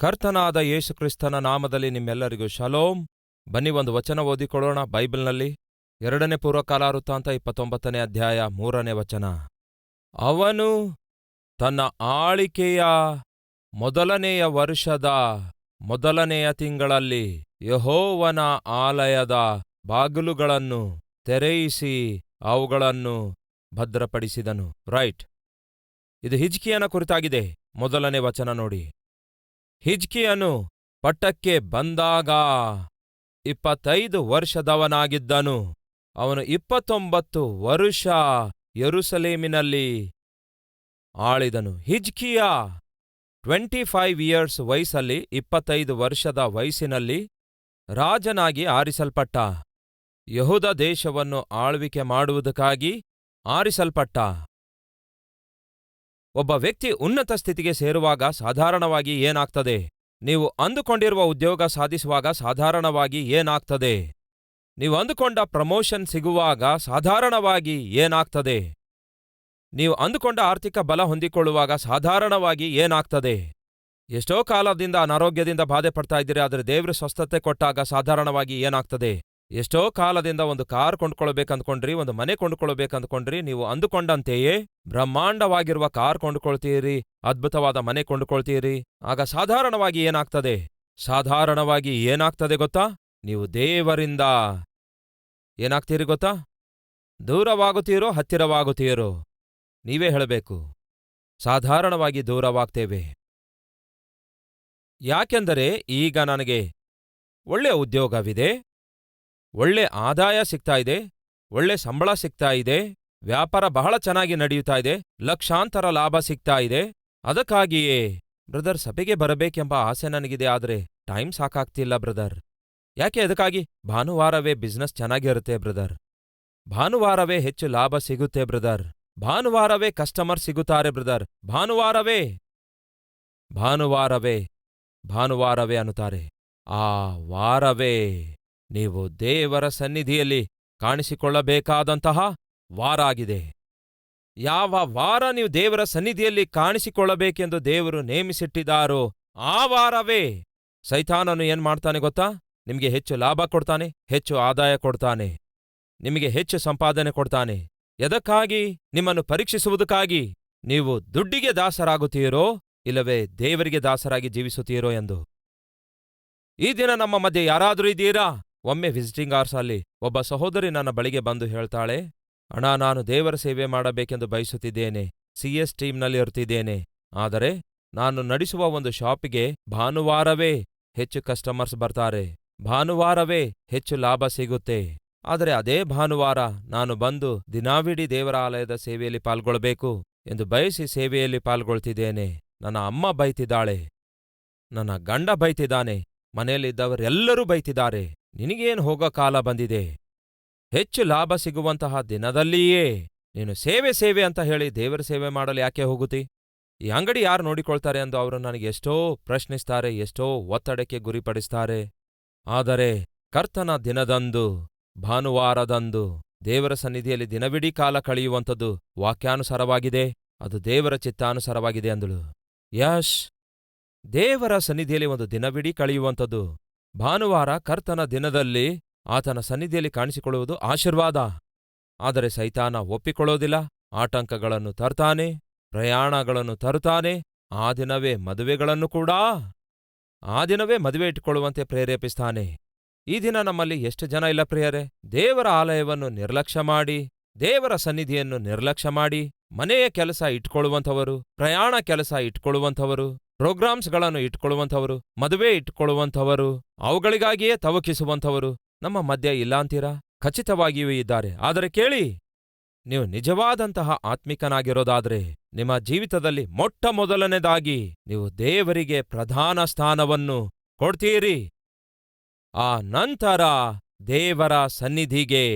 ಕರ್ತನಾದ ಯೇಸುಕ್ರಿಸ್ತನ ನಾಮದಲ್ಲಿ ನಿಮ್ಮೆಲ್ಲರಿಗೂ ಶಲೋಮ್ ಬನ್ನಿ ಒಂದು ವಚನ ಓದಿಕೊಳ್ಳೋಣ ಬೈಬಲ್ನಲ್ಲಿ. ಎರಡನೇ ಪೂರ್ವಕಾಲ ವೃತ್ತಾಂತ ಇಪ್ಪತ್ತೊಂಬತ್ತನೇ ಅಧ್ಯಾಯ ಮೂರನೇ ವಚನ. ಅವನು ತನ್ನ ಆಳಿಕೆಯ ಮೊದಲನೆಯ ವರ್ಷದ ಮೊದಲನೆಯ ತಿಂಗಳಲ್ಲಿ ಯಹೋವನ ಆಲಯದ ಬಾಗಿಲುಗಳನ್ನು ತೆರೆಯಿಸಿ ಅವುಗಳನ್ನು ಭದ್ರಪಡಿಸಿದನು. ರೈಟ್. ಇದು ಹಿಜ್ಕಿಯನ ಕುರಿತಾಗಿದೆ. ಮೊದಲನೇ ವಚನ ನೋಡಿ. ಹಿಜ್ಕಿಯನು ಪಟ್ಟಕ್ಕೆ ಬಂದಾಗ ಇಪ್ಪತ್ತೈದು ವರ್ಷದವನಾಗಿದ್ದನು. ಅವನು ಇಪ್ಪತ್ತೊಂಬತ್ತು ವರುಷ ಯೆರೂಸಲೇಮಿನಲ್ಲಿ ಆಳಿದನು. ಹಿಜ್ಕಿಯ ಟ್ವೆಂಟಿ ಫೈವ್ ಇಯರ್ಸ್ ವಯಸ್ಸಲ್ಲಿ ಇಪ್ಪತ್ತೈದು ವರ್ಷದ ವಯಸ್ಸಿನಲ್ಲಿ ರಾಜನಾಗಿ ಆರಿಸಲ್ಪಟ್ಟ. ಯಹುದ ದೇಶವನ್ನು ಆಳ್ವಿಕೆ ಮಾಡುವುದಕ್ಕಾಗಿ ಆರಿಸಲ್ಪಟ್ಟ. ಒಬ್ಬ ವ್ಯಕ್ತಿ ಉನ್ನತ ಸ್ಥಿತಿಗೆ ಸೇರುವಾಗ ಸಾಧಾರಣವಾಗಿ ಏನಾಗ್ತದೆ? ನೀವು ಅಂದುಕೊಂಡಿರುವ ಉದ್ಯೋಗ ಸಾಧಿಸುವಾಗ ಸಾಧಾರಣವಾಗಿ ಏನಾಗ್ತದೆ? ನೀವು ಅಂದುಕೊಂಡ ಪ್ರಮೋಷನ್ ಸಿಗುವಾಗ ಸಾಧಾರಣವಾಗಿ ಏನಾಗ್ತದೆ? ನೀವು ಅಂದುಕೊಂಡ ಆರ್ಥಿಕ ಬಲ ಹೊಂದಿಕೊಳ್ಳುವಾಗ ಸಾಧಾರಣವಾಗಿ ಏನಾಗ್ತದೆ? ಎಷ್ಟೋ ಕಾಲದಿಂದ ಅನಾರೋಗ್ಯದಿಂದ ಬಾಧೆ ಪಡ್ತಾ ಇದ್ದೀರಿ, ಆದರೆ ದೇವರು ಸ್ವಸ್ಥತೆ ಕೊಟ್ಟಾಗ ಸಾಧಾರಣವಾಗಿ ಏನಾಗ್ತದೆ? ಎಷ್ಟೋ ಕಾಲದಿಂದ ಒಂದು ಕಾರ್ ಕೊಂಡ್ಕೊಳ್ಬೇಕಂದ್ಕೊಂಡ್ರಿ, ಒಂದು ಮನೆ ಕೊಂಡ್ಕೊಳ್ಬೇಕಂದ್ಕೊಂಡ್ರಿ, ನೀವು ಅಂದುಕೊಂಡಂತೆಯೇ ಬ್ರಹ್ಮಾಂಡವಾಗಿರುವ ಕಾರ್ ಕೊಂಡ್ಕೊಳ್ತೀರಿ, ಅದ್ಭುತವಾದ ಮನೆ ಕೊಂಡ್ಕೊಳ್ತೀರಿ. ಆಗ ಸಾಧಾರಣವಾಗಿ ಏನಾಗ್ತದೆ? ಸಾಧಾರಣವಾಗಿ ಏನಾಗ್ತದೆ ಗೊತ್ತಾ? ನೀವು ದೇವರಿಂದ ಏನಾಗ್ತೀರಿ ಗೊತ್ತಾ? ದೂರವಾಗುತ್ತೀರೋ ಹತ್ತಿರವಾಗುತ್ತೀರೋ? ನೀವೇ ಹೇಳಬೇಕು. ಸಾಧಾರಣವಾಗಿ ದೂರವಾಗ್ತೇವೆ. ಯಾಕೆಂದರೆ ಈಗ ನನಗೆ ಒಳ್ಳೆ ಉದ್ಯೋಗವಿದೆ. ಒಳ್ಳೆ ಆದಾಯ ಸಿಗ್ತಾ ಇದೆ, ಒಳ್ಳೆ ಸಂಬಳ ಸಿಗ್ತಾ ಇದೆ, ವ್ಯಾಪಾರ ಬಹಳ ಚೆನ್ನಾಗಿ ನಡೆಯುತ್ತಾ ಇದೆ, ಲಕ್ಷಾಂತರ ಲಾಭ ಸಿಗ್ತಾ ಇದೆ. ಅದಕ್ಕಾಗಿಯೇ ಬ್ರದರ್ ಸಭೆಗೆ ಬರಬೇಕೆಂಬ ಆಸೆ ನನಗಿದೆ, ಆದ್ರೆ ಟೈಮ್ ಸಾಕಾಗ್ತಿಲ್ಲ ಬ್ರದರ್. ಯಾಕೆ ಅದಕ್ಕಾಗಿ? ಭಾನುವಾರವೇ ಬಿಸ್ನೆಸ್ ಚೆನ್ನಾಗಿರುತ್ತೆ ಬ್ರದರ್. ಭಾನುವಾರವೇ ಹೆಚ್ಚು ಲಾಭ ಸಿಗುತ್ತೆ ಬ್ರದರ್. ಭಾನುವಾರವೇ ಕಸ್ಟಮರ್ ಸಿಗುತ್ತಾರೆ ಬ್ರದರ್. ಭಾನುವಾರವೇ! ಭಾನುವಾರವೇ! ಭಾನುವಾರವೇ ಅನ್ನುತ್ತಾರೆ. ಆ ವಾರವೇ! ನೀವು ದೇವರ ಸನ್ನಿಧಿಯಲ್ಲಿ ಕಾಣಿಸಿಕೊಳ್ಳಬೇಕಾದಂತಹ ವಾರ ಆಗಿದೆ ಯಾವ ವಾರ ನೀವು ದೇವರ ಸನ್ನಿಧಿಯಲ್ಲಿ ಕಾಣಿಸಿಕೊಳ್ಳಬೇಕೆಂದು ದೇವರು ನೇಮಿಸಿಟ್ಟಿದ್ದಾರೋ ಆ ವಾರವೇ ಸೈತಾನನು ಏನ್ ಮಾಡ್ತಾನೆ ಗೊತ್ತಾ? ನಿಮಗೆ ಹೆಚ್ಚು ಲಾಭ ಕೊಡ್ತಾನೆ, ಹೆಚ್ಚು ಆದಾಯ ಕೊಡ್ತಾನೆ, ನಿಮಗೆ ಹೆಚ್ಚು ಸಂಪಾದನೆ ಕೊಡ್ತಾನೆ. ಎದಕ್ಕಾಗಿ? ನಿಮ್ಮನ್ನು ಪರೀಕ್ಷಿಸುವುದಕ್ಕಾಗಿ. ನೀವು ದುಡ್ಡಿಗೆ ದಾಸರಾಗುತ್ತೀರೋ, ಇಲ್ಲವೇ ದೇವರಿಗೆ ದಾಸರಾಗಿ ಜೀವಿಸುತ್ತೀರೋ ಎಂದು. ಈ ದಿನ ನಮ್ಮ ಮಧ್ಯೆ ಯಾರಾದರೂ ಇದ್ದೀರಾ? ಒಮ್ಮೆ ವಿಸಿಟಿಂಗ್ ಆರ್ಸ್ ಅಲ್ಲಿ ಒಬ್ಬ ಸಹೋದರಿ ನನ್ನ ಬಳಿಗೆ ಬಂದು ಹೇಳ್ತಾಳೆ, ಅಣ್ಣ, ನಾನು ದೇವರ ಸೇವೆ ಮಾಡಬೇಕೆಂದು ಬಯಸುತ್ತಿದ್ದೇನೆ ಸಿಎಸ್ ಟೀಮ್ನಲ್ಲಿ ಇರ್ತಿದ್ದೇನೆ ಆದರೆ ನಾನು ನಡೆಸುವ ಒಂದು ಶಾಪಿಗೆ ಭಾನುವಾರವೇ ಹೆಚ್ಚು ಕಸ್ಟಮರ್ಸ್ ಬರ್ತಾರೆ, ಭಾನುವಾರವೇ ಹೆಚ್ಚು ಲಾಭ ಸಿಗುತ್ತೆ, ಆದರೆ ಅದೇ ಭಾನುವಾರ ನಾನು ಬಂದು ದಿನಾವಿಡೀ ದೇವರ ಆಲಯದ ಸೇವೆಯಲ್ಲಿ ಪಾಲ್ಗೊಳ್ಬೇಕು ಎಂದು ಬಯಸಿ ಸೇವೆಯಲ್ಲಿ ಪಾಲ್ಗೊಳ್ತಿದ್ದೇನೆ, ನನ್ನ ಅಮ್ಮ ಬೈತಿದ್ದಾಳೆ, ನನ್ನ ಗಂಡ ಬೈತಿದ್ದಾನೆ, ಮನೆಯಲ್ಲಿದ್ದವರೆಲ್ಲರೂ ಬೈತಿದ್ದಾರೆ. ನಿನಗೇನು ಹೋಗೋ ಕಾಲ ಬಂದಿದೆ? ಹೆಚ್ಚು ಲಾಭ ಸಿಗುವಂತಹ ದಿನದಲ್ಲಿಯೇ ನೀನು ಸೇವೆ ಸೇವೆ ಅಂತ ಹೇಳಿ ದೇವರ ಸೇವೆ ಮಾಡಲು ಯಾಕೆ ಹೋಗುತ್ತಿ? ಈ ಅಂಗಡಿ ಯಾರು ನೋಡಿಕೊಳ್ತಾರೆ ಎಂದು ಅವರು ನನಗೆ ಎಷ್ಟೋ ಪ್ರಶ್ನಿಸ್ತಾರೆ, ಎಷ್ಟೋ ಒತ್ತಡಕ್ಕೆ ಗುರಿಪಡಿಸ್ತಾರೆ. ಆದರೆ ಕರ್ತನ ದಿನದಂದು, ಭಾನುವಾರದಂದು, ದೇವರ ಸನ್ನಿಧಿಯಲ್ಲಿ ದಿನವಿಡೀ ಕಾಲ ಕಳೆಯುವಂಥದ್ದು ವಾಕ್ಯಾನುಸಾರವಾಗಿದೆ, ಅದು ದೇವರ ಚಿತ್ತಾನುಸಾರವಾಗಿದೆ ಅಂದಳು. ಯಶ್! ದೇವರ ಸನ್ನಿಧಿಯಲ್ಲಿ ಒಂದು ದಿನವಿಡೀ ಕಳೆಯುವಂಥದ್ದು ಭಾನುವಾರ ಕರ್ತನ ದಿನದಲ್ಲಿ ಆತನ ಸನ್ನಿಧಿಯಲ್ಲಿ ಕಾಣಿಸಿಕೊಳ್ಳುವುದು ಆಶೀರ್ವಾದ. ಆದರೆ ಸೈತಾನ ಒಪ್ಪಿಕೊಳ್ಳೋದಿಲ್ಲ ಆಟಂಕಗಳನ್ನು ತರ್ತಾನೆ, ಪ್ರಯಾಣಗಳನ್ನು ತರುತ್ತಾನೆ, ಆ ದಿನವೇ ಮದುವೆಗಳನ್ನು ಕೂಡ, ಆ ದಿನವೇ ಮದುವೆ ಇಟ್ಟುಕೊಳ್ಳುವಂತೆ ಪ್ರೇರೇಪಿಸ್ತಾನೆ. ಈ ದಿನ ನಮ್ಮಲ್ಲಿ ಎಷ್ಟು ಜನ ಇಲ್ಲ ಪ್ರಿಯರೇ? ದೇವರ ಆಲಯವನ್ನು ನಿರ್ಲಕ್ಷ್ಯ ಮಾಡಿ, ದೇವರ ಸನ್ನಿಧಿಯನ್ನು ನಿರ್ಲಕ್ಷ್ಯ ಮಾಡಿ, ಮನೆಯ ಕೆಲಸ ಇಟ್ಕೊಳ್ಳುವಂಥವರು ಪ್ರಯಾಣ ಕೆಲಸ ಇಟ್ಕೊಳ್ಳುವಂಥವರು ಪ್ರೋಗ್ರಾಮ್ಸ್ಗಳನ್ನು ಇಟ್ಕೊಳ್ಳುವಂಥವರು, ಮದುವೆ ಇಟ್ಕೊಳ್ಳುವಂಥವರು, ಅವುಗಳಿಗಾಗಿಯೇ ತವಕಿಸುವಂಥವರು ನಮ್ಮ ಮಧ್ಯ ಇಲ್ಲಾಂತೀರಾ ಖಚಿತವಾಗಿಯೂ ಇದ್ದಾರೆ. ಆದರೆ ಕೇಳಿ, ನೀವು ನಿಜವಾದಂತಹ ಆತ್ಮಿಕನಾಗಿರೋದಾದ್ರೆ ನಿಮ್ಮ ಜೀವಿತದಲ್ಲಿ ಮೊಟ್ಟ ಮೊದಲನೇದಾಗಿ ನೀವು ದೇವರಿಗೆ ಪ್ರಧಾನ ಸ್ಥಾನವನ್ನು ಕೊಡ್ತೀರಿ. ಆ ನಂತರ ದೇವರ ಸನ್ನಿಧಿಗೆ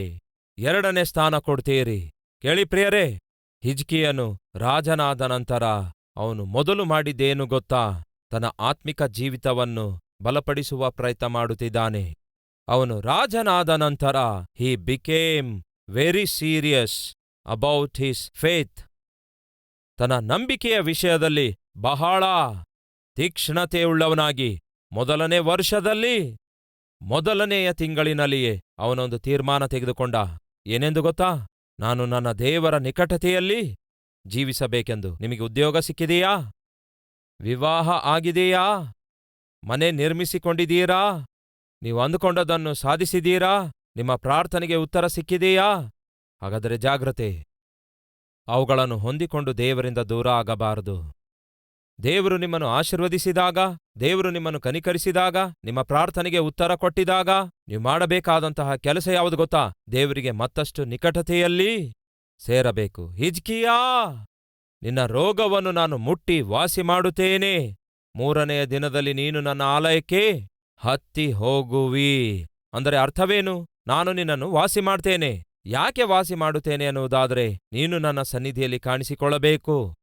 ಎರಡನೇ ಸ್ಥಾನ ಕೊಡ್ತೀರಿ. ಕೇಳಿ ಪ್ರಿಯರೇ, ಹಿಜ್ಕಿಯನು ರಾಜನಾದ ನಂತರ ಅವನು ಮೊದಲು ಮಾಡಿದ್ದೇನು ಗೊತ್ತಾ? ತನ್ನ ಆತ್ಮಿಕ ಜೀವಿತವನ್ನು ಬಲಪಡಿಸುವ ಪ್ರಯತ್ನ ಮಾಡುತ್ತಿದ್ದಾನೆ. ಅವನು ರಾಜನಾದ ನಂತರ he became very serious about his faith ತನ್ನ ನಂಬಿಕೆಯ ವಿಷಯದಲ್ಲಿ ಬಹಳ ತೀಕ್ಷ್ಣತೆಯುಳ್ಳವನಾಗಿ, ಮೊದಲನೇ ವರ್ಷದಲ್ಲಿ, ಮೊದಲನೆಯ ತಿಂಗಳಿನಲ್ಲಿಯೇ ಅವನೊಂದು ತೀರ್ಮಾನ ತೆಗೆದುಕೊಂಡ. ಏನೆಂದು ಗೊತ್ತಾ? ನಾನು ನನ್ನ ದೇವರ ನಿಕಟತೆಯಲ್ಲಿ ಜೀವಿಸಬೇಕೆಂದು. ನಿಮಗೆ ಉದ್ಯೋಗ ಸಿಕ್ಕಿದೆಯಾ? ವಿವಾಹ ಆಗಿದೆಯಾ? ಮನೆ ನಿರ್ಮಿಸಿಕೊಂಡಿದ್ದೀರಾ? ನೀವು ಅಂದುಕೊಂಡದನ್ನು ಸಾಧಿಸಿದೀರಾ ನಿಮ್ಮ ಪ್ರಾರ್ಥನೆಗೆ ಉತ್ತರ ಸಿಕ್ಕಿದೆಯಾ? ಹಾಗಾದರೆ ಜಾಗ್ರತೆ. ಅವುಗಳನ್ನು ಹೊಂದಿಕೊಂಡು ದೇವರಿಂದ ದೂರ ಆಗಬಾರದು. ದೇವರು ನಿಮ್ಮನ್ನು ಆಶೀರ್ವದಿಸಿದಾಗ, ದೇವರು ನಿಮ್ಮನ್ನು ಕನಿಕರಿಸಿದಾಗ, ನಿಮ್ಮ ಪ್ರಾರ್ಥನೆಗೆ ಉತ್ತರ ಕೊಟ್ಟಿದಾಗ, ನೀವು ಮಾಡಬೇಕಾದಂತಹ ಕೆಲಸ ಯಾವುದು ಗೊತ್ತಾ? ದೇವರಿಗೆ ಮತ್ತಷ್ಟು ನಿಕಟತೆಯಲ್ಲಿ ಸೇರಬೇಕು. ಹಿಜ್ಕಿಯಾ, ನಿನ್ನ ರೋಗವನ್ನು ನಾನು ಮುಟ್ಟಿ ವಾಸಿ ಮಾಡುತ್ತೇನೆ. ಮೂರನೆಯ ದಿನದಲ್ಲಿ ನೀನು ನನ್ನ ಆಲಯಕ್ಕೆ ಹತ್ತಿ ಹೋಗುವಿ. ಅಂದರೆ ಅರ್ಥವೇನು? ನಾನು ನಿನ್ನನ್ನು ವಾಸಿ ಮಾಡ್ತೇನೆ. ಯಾಕೆ ವಾಸಿ ಮಾಡುತ್ತೇನೆ ಅನ್ನುವುದಾದರೆ, ನೀನು ನನ್ನ ಸನ್ನಿಧಿಯಲ್ಲಿ ಕಾಣಿಸಿಕೊಳ್ಳಬೇಕು.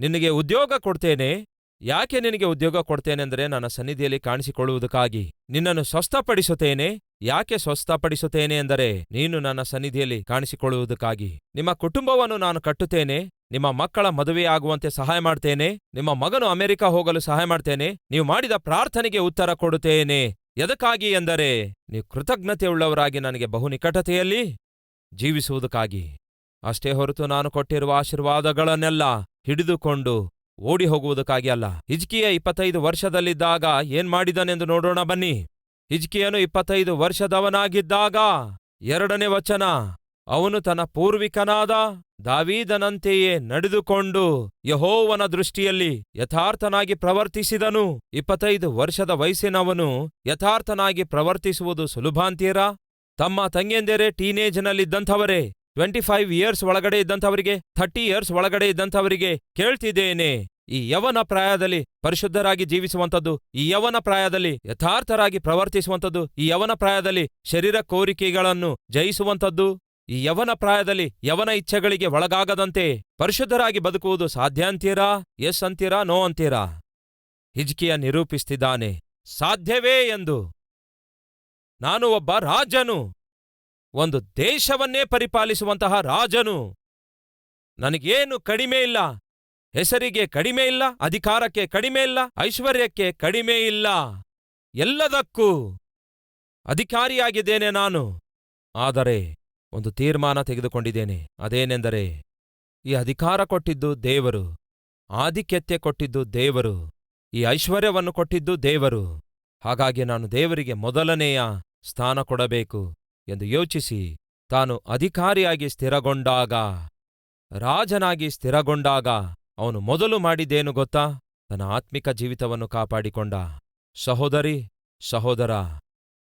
ನಿನಗೆ ಉದ್ಯೋಗ ಕೊಡ್ತೇನೆ. ಯಾಕೆ ನಿನಗೆ ಉದ್ಯೋಗ ಕೊಡ್ತೇನೆಂದರೆ ನನ್ನ ಸನ್ನಿಧಿಯಲ್ಲಿ ಕಾಣಿಸಿಕೊಳ್ಳುವುದಕ್ಕಾಗಿ? ನಿನ್ನನ್ನು ಸ್ವಸ್ಥಪಡಿಸುತ್ತೇನೆ? ಯಾಕೆ ಸ್ವಸ್ಥಪಡಿಸುತ್ತೇನೆ ಎಂದರೆ ನೀನು ನನ್ನ ಸನ್ನಿಧಿಯಲ್ಲಿ ಕಾಣಿಸಿಕೊಳ್ಳುವುದಕ್ಕಾಗಿ. ನಿಮ್ಮ ಕುಟುಂಬವನ್ನು ನಾನು ಕಟ್ಟುತ್ತೇನೆ, ನಿಮ್ಮ ಮಕ್ಕಳ ಮದುವೆಯಾಗುವಂತೆ ಸಹಾಯ ಮಾಡ್ತೇನೆ, ನಿಮ್ಮ ಮಗನು ಅಮೆರಿಕ ಹೋಗಲು ಸಹಾಯ ಮಾಡ್ತೇನೆ, ನೀವು ಮಾಡಿದ ಪ್ರಾರ್ಥನೆಗೆ ಉತ್ತರ ಕೊಡುತ್ತೇನೆ. ಎದಕ್ಕಾಗಿ ಎಂದರೆ ನೀವು ಕೃತಜ್ಞತೆಯುಳ್ಳವರಾಗಿ ನನಗೆ ಬಹು ನಿಕಟತೆಯಲ್ಲಿ ಜೀವಿಸುವುದಕ್ಕಾಗಿ. ಅಷ್ಟೇ ಹೊರತು ನಾನು ಕೊಟ್ಟಿರುವ ಆಶೀರ್ವಾದಗಳನ್ನೆಲ್ಲ ಹಿಡಿದುಕೊಂಡು ಓಡಿ ಹೋಗುವುದಕ್ಕಾಗಿ ಅಲ್ಲ. ಹಿಜ್ಕಿಯ ಇಪ್ಪತ್ತೈದು ವರ್ಷದಲ್ಲಿದ್ದಾಗ ಏನ್ ಮಾಡಿದನೆಂದು ನೋಡೋಣ ಬನ್ನಿ. ಹಿಜ್ಕಿಯನು ಇಪ್ಪತ್ತೈದು ವರ್ಷದವನಾಗಿದ್ದಾಗ ಎರಡನೇ ವಚನ, ಅವನು ತನ್ನ ಪೂರ್ವಿಕನಾದ ದಾವೀದನಂತೆಯೇ ನಡೆದುಕೊಂಡು ಯಹೋವನ ದೃಷ್ಟಿಯಲ್ಲಿ ಯಥಾರ್ಥನಾಗಿ ಪ್ರವರ್ತಿಸಿದನು. ಇಪ್ಪತ್ತೈದು ವರ್ಷದ ವಯಸ್ಸಿನವನು ಯಥಾರ್ಥನಾಗಿ ಪ್ರವರ್ತಿಸುವುದು ಸುಲಭಾಂತೀರಾ? ತಮ್ಮ ತಂಗೆಂದೆರೆ ಟೀನೇಜ್ನಲ್ಲಿದ್ದಂಥವರೇ ಟ್ವೆಂಟಿ ಫೈವ್ ಇಯರ್ಸ್ ಒಳಗಡೆ ಇದ್ದಂಥವರಿಗೆ ಥರ್ಟಿ ಇಯರ್ಸ್ ಒಳಗಡೆ ಇದ್ದಂಥವರಿಗೆ ಕೇಳ್ತಿದ್ದೇನೆ. ಈ ಯವನ ಪ್ರಾಯದಲ್ಲಿ ಪರಿಶುದ್ಧರಾಗಿ ಜೀವಿಸುವಂಥದ್ದು, ಈ ಯವನ ಪ್ರಾಯದಲ್ಲಿ ಯಥಾರ್ಥರಾಗಿ ಪ್ರವರ್ತಿಸುವಂಥದ್ದು, ಈ ಯವನ ಪ್ರಾಯದಲ್ಲಿ ಶರೀರ ಕೋರಿಕೆಗಳನ್ನು ಜಯಿಸುವಂಥದ್ದು, ಈ ಯವನ ಪ್ರಾಯದಲ್ಲಿ ಯವನ ಇಚ್ಛೆಗಳಿಗೆ ಒಳಗಾಗದಂತೆ ಪರಿಶುದ್ಧರಾಗಿ ಬದುಕುವುದು ಸಾಧ್ಯ ಅಂತೀರಾ? ಎಸ್ ಅಂತೀರಾ? ನೋ ಅಂತೀರಾ? ಹಿಜ್ಕಿಯ ನಿರೂಪಿಸ್ತಿದ್ದಾನೆ, ಸಾಧ್ಯವೇ ಎಂದು. ನಾನು ಒಬ್ಬ ರಾಜನು. ಒಂದು ದೇಶವನ್ನೇ ಪರಿಪಾಲಿಸುವಂತಹ ರಾಜನು. ನನಗೇನು ಕಡಿಮೆ ಇಲ್ಲ. ಹೆಸರಿಗೆ ಕಡಿಮೆ ಇಲ್ಲ, ಅಧಿಕಾರಕ್ಕೆ ಕಡಿಮೆ ಇಲ್ಲ, ಐಶ್ವರ್ಯಕ್ಕೆ ಕಡಿಮೆ ಇಲ್ಲ. ಎಲ್ಲದಕ್ಕೂ ಅಧಿಕಾರಿಯಾಗಿದ್ದೇನೆ ನಾನು. ಆದರೆ ಒಂದು ತೀರ್ಮಾನ ತೆಗೆದುಕೊಂಡಿದ್ದೇನೆ. ಅದೇನೆಂದರೆ, ಈ ಅಧಿಕಾರ ಕೊಟ್ಟಿದ್ದು ದೇವರು, ಆಧಿಕ್ಯತೆ ಕೊಟ್ಟಿದ್ದು ದೇವರು, ಈ ಐಶ್ವರ್ಯವನ್ನು ಕೊಟ್ಟಿದ್ದು ದೇವರು. ಹಾಗಾಗಿ ನಾನು ದೇವರಿಗೆ ಮೊದಲನೆಯ ಸ್ಥಾನ ಕೊಡಬೇಕು. ಎಂದು ಯೋಚಿಸಿ, ತಾನು ಅಧಿಕಾರಿಯಾಗಿ ಸ್ಥಿರಗೊಂಡಾಗ, ರಾಜನಾಗಿ ಸ್ಥಿರಗೊಂಡಾಗ ಅವನು ಮೊದಲು ಮಾಡಿದ್ದೇನು ಗೊತ್ತಾ? ತನ್ನ ಆತ್ಮಿಕ ಜೀವಿತವನ್ನು ಕಾಪಾಡಿಕೊಂಡ. ಸಹೋದರಿ, ಸಹೋದರ,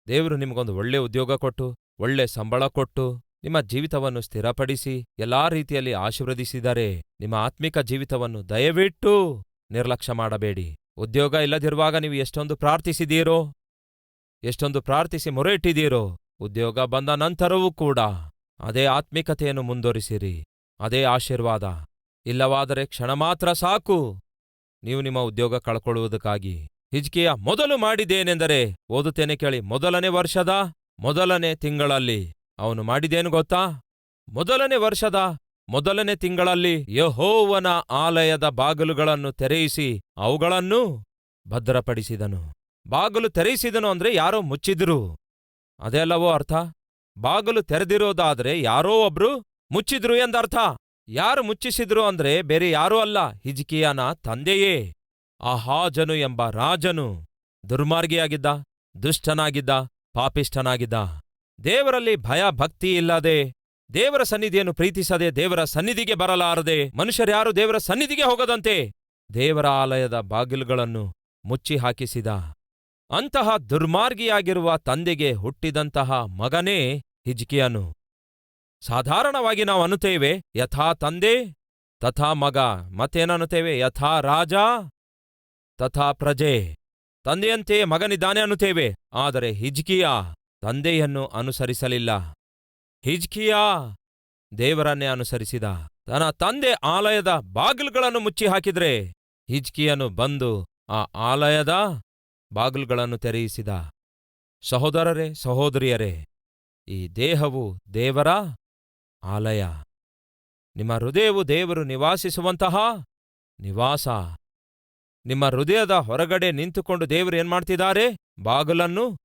ದೇವರು ನಿಮಗೊಂದು ಒಳ್ಳೆ ಉದ್ಯೋಗ ಕೊಟ್ಟು, ಒಳ್ಳೆ ಸಂಬಳ ಕೊಟ್ಟು, ನಿಮ್ಮ ಜೀವಿತವನ್ನು ಸ್ಥಿರಪಡಿಸಿ, ಎಲ್ಲಾ ರೀತಿಯಲ್ಲಿ ಆಶೀರ್ವದಿಸಿದರೆ ನಿಮ್ಮ ಆತ್ಮಿಕ ಜೀವಿತವನ್ನು ದಯವಿಟ್ಟು ನಿರ್ಲಕ್ಷ್ಯ ಮಾಡಬೇಡಿ. ಉದ್ಯೋಗ ಇಲ್ಲದಿರುವಾಗ ನೀವು ಎಷ್ಟೊಂದು ಪ್ರಾರ್ಥಿಸಿದೀರೋ, ಎಷ್ಟೊಂದು ಪ್ರಾರ್ಥಿಸಿ ಮೊರೆ ಇಟ್ಟಿದ್ದೀರೋ ಉದ್ಯೋಗ ಬಂದ ನಂತರವೂ ಕೂಡ ಅದೇ ಆತ್ಮಿಕತೆಯನ್ನು ಮುಂದುವರಿಸಿರಿ, ಅದೇ ಆಶೀರ್ವಾದ. ಇಲ್ಲವಾದರೆ ಕ್ಷಣ ಮಾತ್ರ ಸಾಕು. ನೀವು ನಿಮ್ಮ ಉದ್ಯೋಗ ಕಳ್ಕೊಳ್ಳುವುದಕ್ಕಾಗಿ ಹಿಜ್ಕಿಯ ಮೊದಲು ಮಾಡಿದ್ದೇನೆಂದರೆ ಓದುತ್ತೇನೆ ಕೇಳಿ ಮೊದಲನೇ ವರ್ಷದ ಮೊದಲನೇ ತಿಂಗಳಲ್ಲಿ ಅವನು ಮಾಡಿದೇನು ಗೊತ್ತಾ? ಮೊದಲನೇ ವರ್ಷದ ಮೊದಲನೇ ತಿಂಗಳಲ್ಲಿ ಯಹೋವನ ಆಲಯದ ಬಾಗಿಲುಗಳನ್ನು ತೆರೆಯಿಸಿ ಅವುಗಳನ್ನು ಭದ್ರಪಡಿಸಿದನು. ಬಾಗಿಲು ತೆರೆಯಿಸಿದನು ಅಂದ್ರೆ ಯಾರೋ ಮುಚ್ಚಿದ್ರು. ಅದೆಲ್ಲವೋ ಅರ್ಥ? ಬಾಗಿಲು ತೆರೆದಿರೋದಾದ್ರೆ ಯಾರೋ ಒಬ್ರು ಮುಚ್ಚಿದ್ರು ಎಂದರ್ಥ. ಯಾರು ಮುಚ್ಚಿಸಿದ್ರು ಅಂದ್ರೆ ಬೇರೆ ಯಾರೂ ಅಲ್ಲ, ಹಿಜ್ಕಿಯನ ತಂದೆಯೇ. ಆಹಾಜನು ಎಂಬ ರಾಜನು ದುರ್ಮಾರ್ಗಿಯಾಗಿದ್ದ, ದುಷ್ಟನಾಗಿದ್ದ, ಪಾಪಿಷ್ಠನಾಗಿದ್ದ. ದೇವರಲ್ಲಿ ಭಯ ಭಕ್ತಿ ಇಲ್ಲದೆ, ದೇವರ ಸನ್ನಿಧಿಯನ್ನು ಪ್ರೀತಿಸದೆ ದೇವರ ಸನ್ನಿಧಿಗೆ ಬರಲಾರದೆ ಮನುಷ್ಯರ್ಯಾರು ದೇವರ ಸನ್ನಿಧಿಗೆ ಹೋಗದಂತೆ ದೇವರ ಆಲಯದ ಬಾಗಿಲುಗಳನ್ನು ಮುಚ್ಚಿ ಹಾಕಿಸಿದ ಅಂತಹ ದುರ್ಮಾರ್ಗಿಯಾಗಿರುವ ತಂದೆಗೆ ಹುಟ್ಟಿದಂತಹ ಮಗನೇ ಹಿಜ್ಕಿಯನು. ಸಾಧಾರಣವಾಗಿ ನಾವು ಅನ್ನುತ್ತೇವೆ, ಯಥಾ ತಂದೆ, ತಥಾ ಮಗ. ಮತ್ತೇನನ್ನುತ್ತೇವೆ ಯಥಾ ರಾಜ, ತಥಾ ಪ್ರಜೆ. ತಂದೆಯಂತೆಯೇ ಮಗನಿದ್ದಾನೆ ಅನ್ನುತ್ತೇವೆ, ಆದರೆ ಹಿಜ್ಕಿಯ ತಂದೆಯನ್ನು ಅನುಸರಿಸಲಿಲ್ಲ. ಹಿಜ್ಕಿಯಾ ದೇವರನ್ನೇ ಅನುಸರಿಸಿದ. ತನ್ನ ತಂದೆ ಆಲಯದ ಬಾಗಿಲುಗಳನ್ನು ಮುಚ್ಚಿ ಹಾಕಿದ್ರೆ ಹಿಜ್ಕಿಯನು ಬಂದು ಆ ಆಲಯದ ಬಾಗಿಲುಗಳನ್ನು ತೆರೆಯಿಸಿದ. ಸಹೋದರರೇ, ಸಹೋದರಿಯರೇ, ಈ ದೇಹವು ದೇವರ ಆಲಯ. ನಿಮ್ಮ ಹೃದಯವು ದೇವರು ನಿವಾಸಿಸುವಂತಹ ನಿವಾಸ. ನಿಮ್ಮ ಹೃದಯದ ಹೊರಗಡೆ ನಿಂತುಕೊಂಡು ದೇವರು ಏನ್ಮಾಡ್ತಿದ್ದಾರೆ ಬಾಗಿಲನ್ನು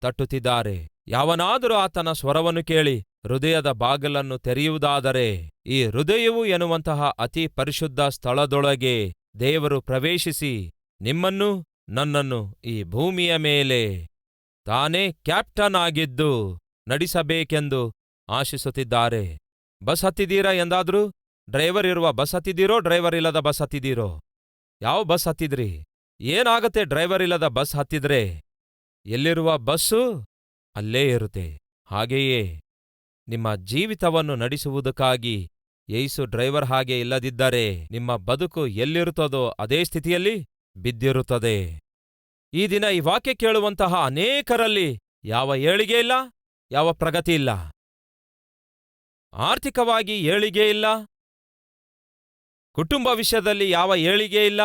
ತಟ್ಟುತ್ತಿದ್ದಾರೆ. ಯಾವನಾದರೂ ಆತನ ಸ್ವರವನ್ನು ಕೇಳಿ ಹೃದಯದ ಬಾಗಿಲನ್ನು ತೆರೆಯುವುದಾದರೆ ಈ ಹೃದಯವು ಎನ್ನುವಂತಹ ಅತಿ ಪರಿಶುದ್ಧ ಸ್ಥಳದೊಳಗೆ ದೇವರು ಪ್ರವೇಶಿಸಿ ನಿಮ್ಮನ್ನು ನನ್ನನ್ನು ಈ ಭೂಮಿಯ ಮೇಲೆ ತಾನೇ ಕ್ಯಾಪ್ಟನ್ ಆಗಿದ್ದು ನಡೆಸಬೇಕೆಂದು ಆಶಿಸುತ್ತಿದ್ದಾರೆ. ಬಸ್ ಹತ್ತಿದ್ದೀರಾ ಎಂದಾದ್ರೂ? ಡ್ರೈವರ್ ಇರುವ ಬಸ್ ಹತ್ತಿದ್ದೀರೋ? ಡ್ರೈವರ್ ಇಲ್ಲದ ಬಸ್ ಹತ್ತಿದ್ದೀರೋ? ಯಾವ ಬಸ್ ಹತ್ತಿದ್ರಿ? ಏನಾಗತ್ತೆ ಡ್ರೈವರ್ ಇಲ್ಲದ ಬಸ್ ಹತ್ತಿದ್ರೆ? ಎಲ್ಲಿರುವ ಬಸ್ಸು? ಅಲ್ಲೇ ಇರುತ್ತೆ. ಹಾಗೆಯೇ ನಿಮ್ಮ ಜೀವಿತವನ್ನು ನಡೆಸುವುದಕ್ಕಾಗಿ ಯೇಸು ಡ್ರೈವರ್ ಹಾಗೆ ಇಲ್ಲದಿದ್ದರೆ ನಿಮ್ಮ ಬದುಕು ಎಲ್ಲಿರುತ್ತದೋ ಅದೇ ಸ್ಥಿತಿಯಲ್ಲಿ? ಬಿದ್ದಿರುತ್ತದೆ. ಈ ದಿನ ಈ ವಾಕ್ಯ ಕೇಳುವಂತಹ ಅನೇಕರಲ್ಲಿ ಯಾವ ಏಳಿಗೆ ಇಲ್ಲ, ಯಾವ ಪ್ರಗತಿ ಇಲ್ಲ. ಆರ್ಥಿಕವಾಗಿ ಏಳಿಗೆ ಇಲ್ಲ. ಕುಟುಂಬ ವಿಷಯದಲ್ಲಿ ಯಾವ ಏಳಿಗೆ ಇಲ್ಲ.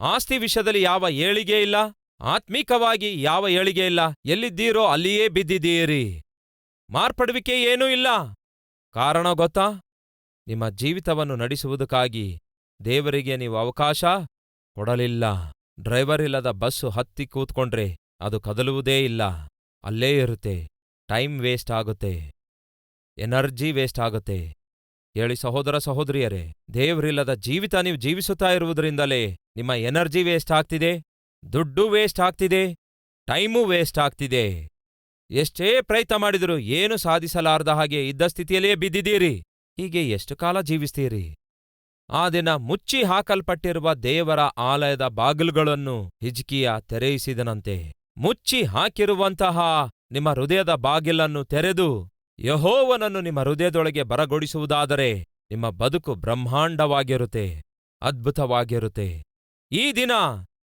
ಆಸ್ತಿ ವಿಷಯದಲ್ಲಿ ಯಾವ ಏಳಿಗೆ ಇಲ್ಲ. ಆತ್ಮೀಕವಾಗಿ ಯಾವ ಏಳಿಗೆ ಇಲ್ಲ. ಎಲ್ಲಿದ್ದೀರೋ ಅಲ್ಲಿಯೇ ಬಿದ್ದಿದ್ದೀರಿ. ಮಾರ್ಪಡುವಿಕೆ ಏನೂ ಇಲ್ಲ. ಕಾರಣ ಗೊತ್ತಾ? ನಿಮ್ಮ ಜೀವಿತವನ್ನು ನಡೆಸುವುದಕ್ಕಾಗಿ ದೇವರಿಗೆ ನೀವು ಅವಕಾಶ ಕೊಡಲಿಲ್ಲ. ಡ್ರೈವರ್ ಇಲ್ಲದ ಬಸ್ಸು ಹತ್ತಿ ಕೂತ್ಕೊಂಡ್ರೆ ಅದು ಕದಲುವುದೇ ಇಲ್ಲ. ಅಲ್ಲೇ ಇರುತ್ತೆ. ಟೈಮ್ ವೇಸ್ಟ್ ಆಗುತ್ತೆ. ಎನರ್ಜಿ ವೇಸ್ಟ್ ಆಗುತ್ತೆ. ಹೇಳಿ ಸಹೋದರ ಸಹೋದರಿಯರೇ, ದೇವರಿಲ್ಲದ ಜೀವಿತ ನೀವು ಜೀವಿಸುತ್ತಾ ಇರುವುದರಿಂದಲೇ ನಿಮ್ಮ ಎನರ್ಜಿ ವೇಸ್ಟ್ ಆಗ್ತಿದೆ, ದುಡ್ಡು ವೇಸ್ಟ್ ಆಗ್ತಿದೆ, ಟೈಮೂ ವೇಸ್ಟ್ ಆಗ್ತಿದೆ. ಎಷ್ಟೇ ಪ್ರಯತ್ನ ಮಾಡಿದರೂ ಏನು ಸಾಧಿಸಲಾರದ ಹಾಗೆ ಇದ್ದ ಸ್ಥಿತಿಯಲ್ಲೇ ಬಿದ್ದಿದ್ದೀರಿ. ಹೀಗೆ ಎಷ್ಟು ಕಾಲ ಜೀವಿಸ್ತೀರಿ? ಆ ದಿನ ಮುಚ್ಚಿ ಹಾಕಲ್ಪಟ್ಟಿರುವ ದೇವರ ಆಲಯದ ಬಾಗಿಲುಗಳನ್ನು ಹಿಜ್ಕಿಯ ತೆರೆಯಿಸಿದನಂತೆ. ಮುಚ್ಚಿ ಹಾಕಿರುವಂತಹ ನಿಮ್ಮ ಹೃದಯದ ಬಾಗಿಲನ್ನು ತೆರೆದು ಯಹೋವನನ್ನು ನಿಮ್ಮ ಹೃದಯದೊಳಗೆ ಬರಗೊಡಿಸುವುದಾದರೆ ನಿಮ್ಮ ಬದುಕು ಬ್ರಹ್ಮಾಂಡವಾಗಿರುತ್ತೆ, ಅದ್ಭುತವಾಗಿರುತ್ತೆ. ಈ ದಿನ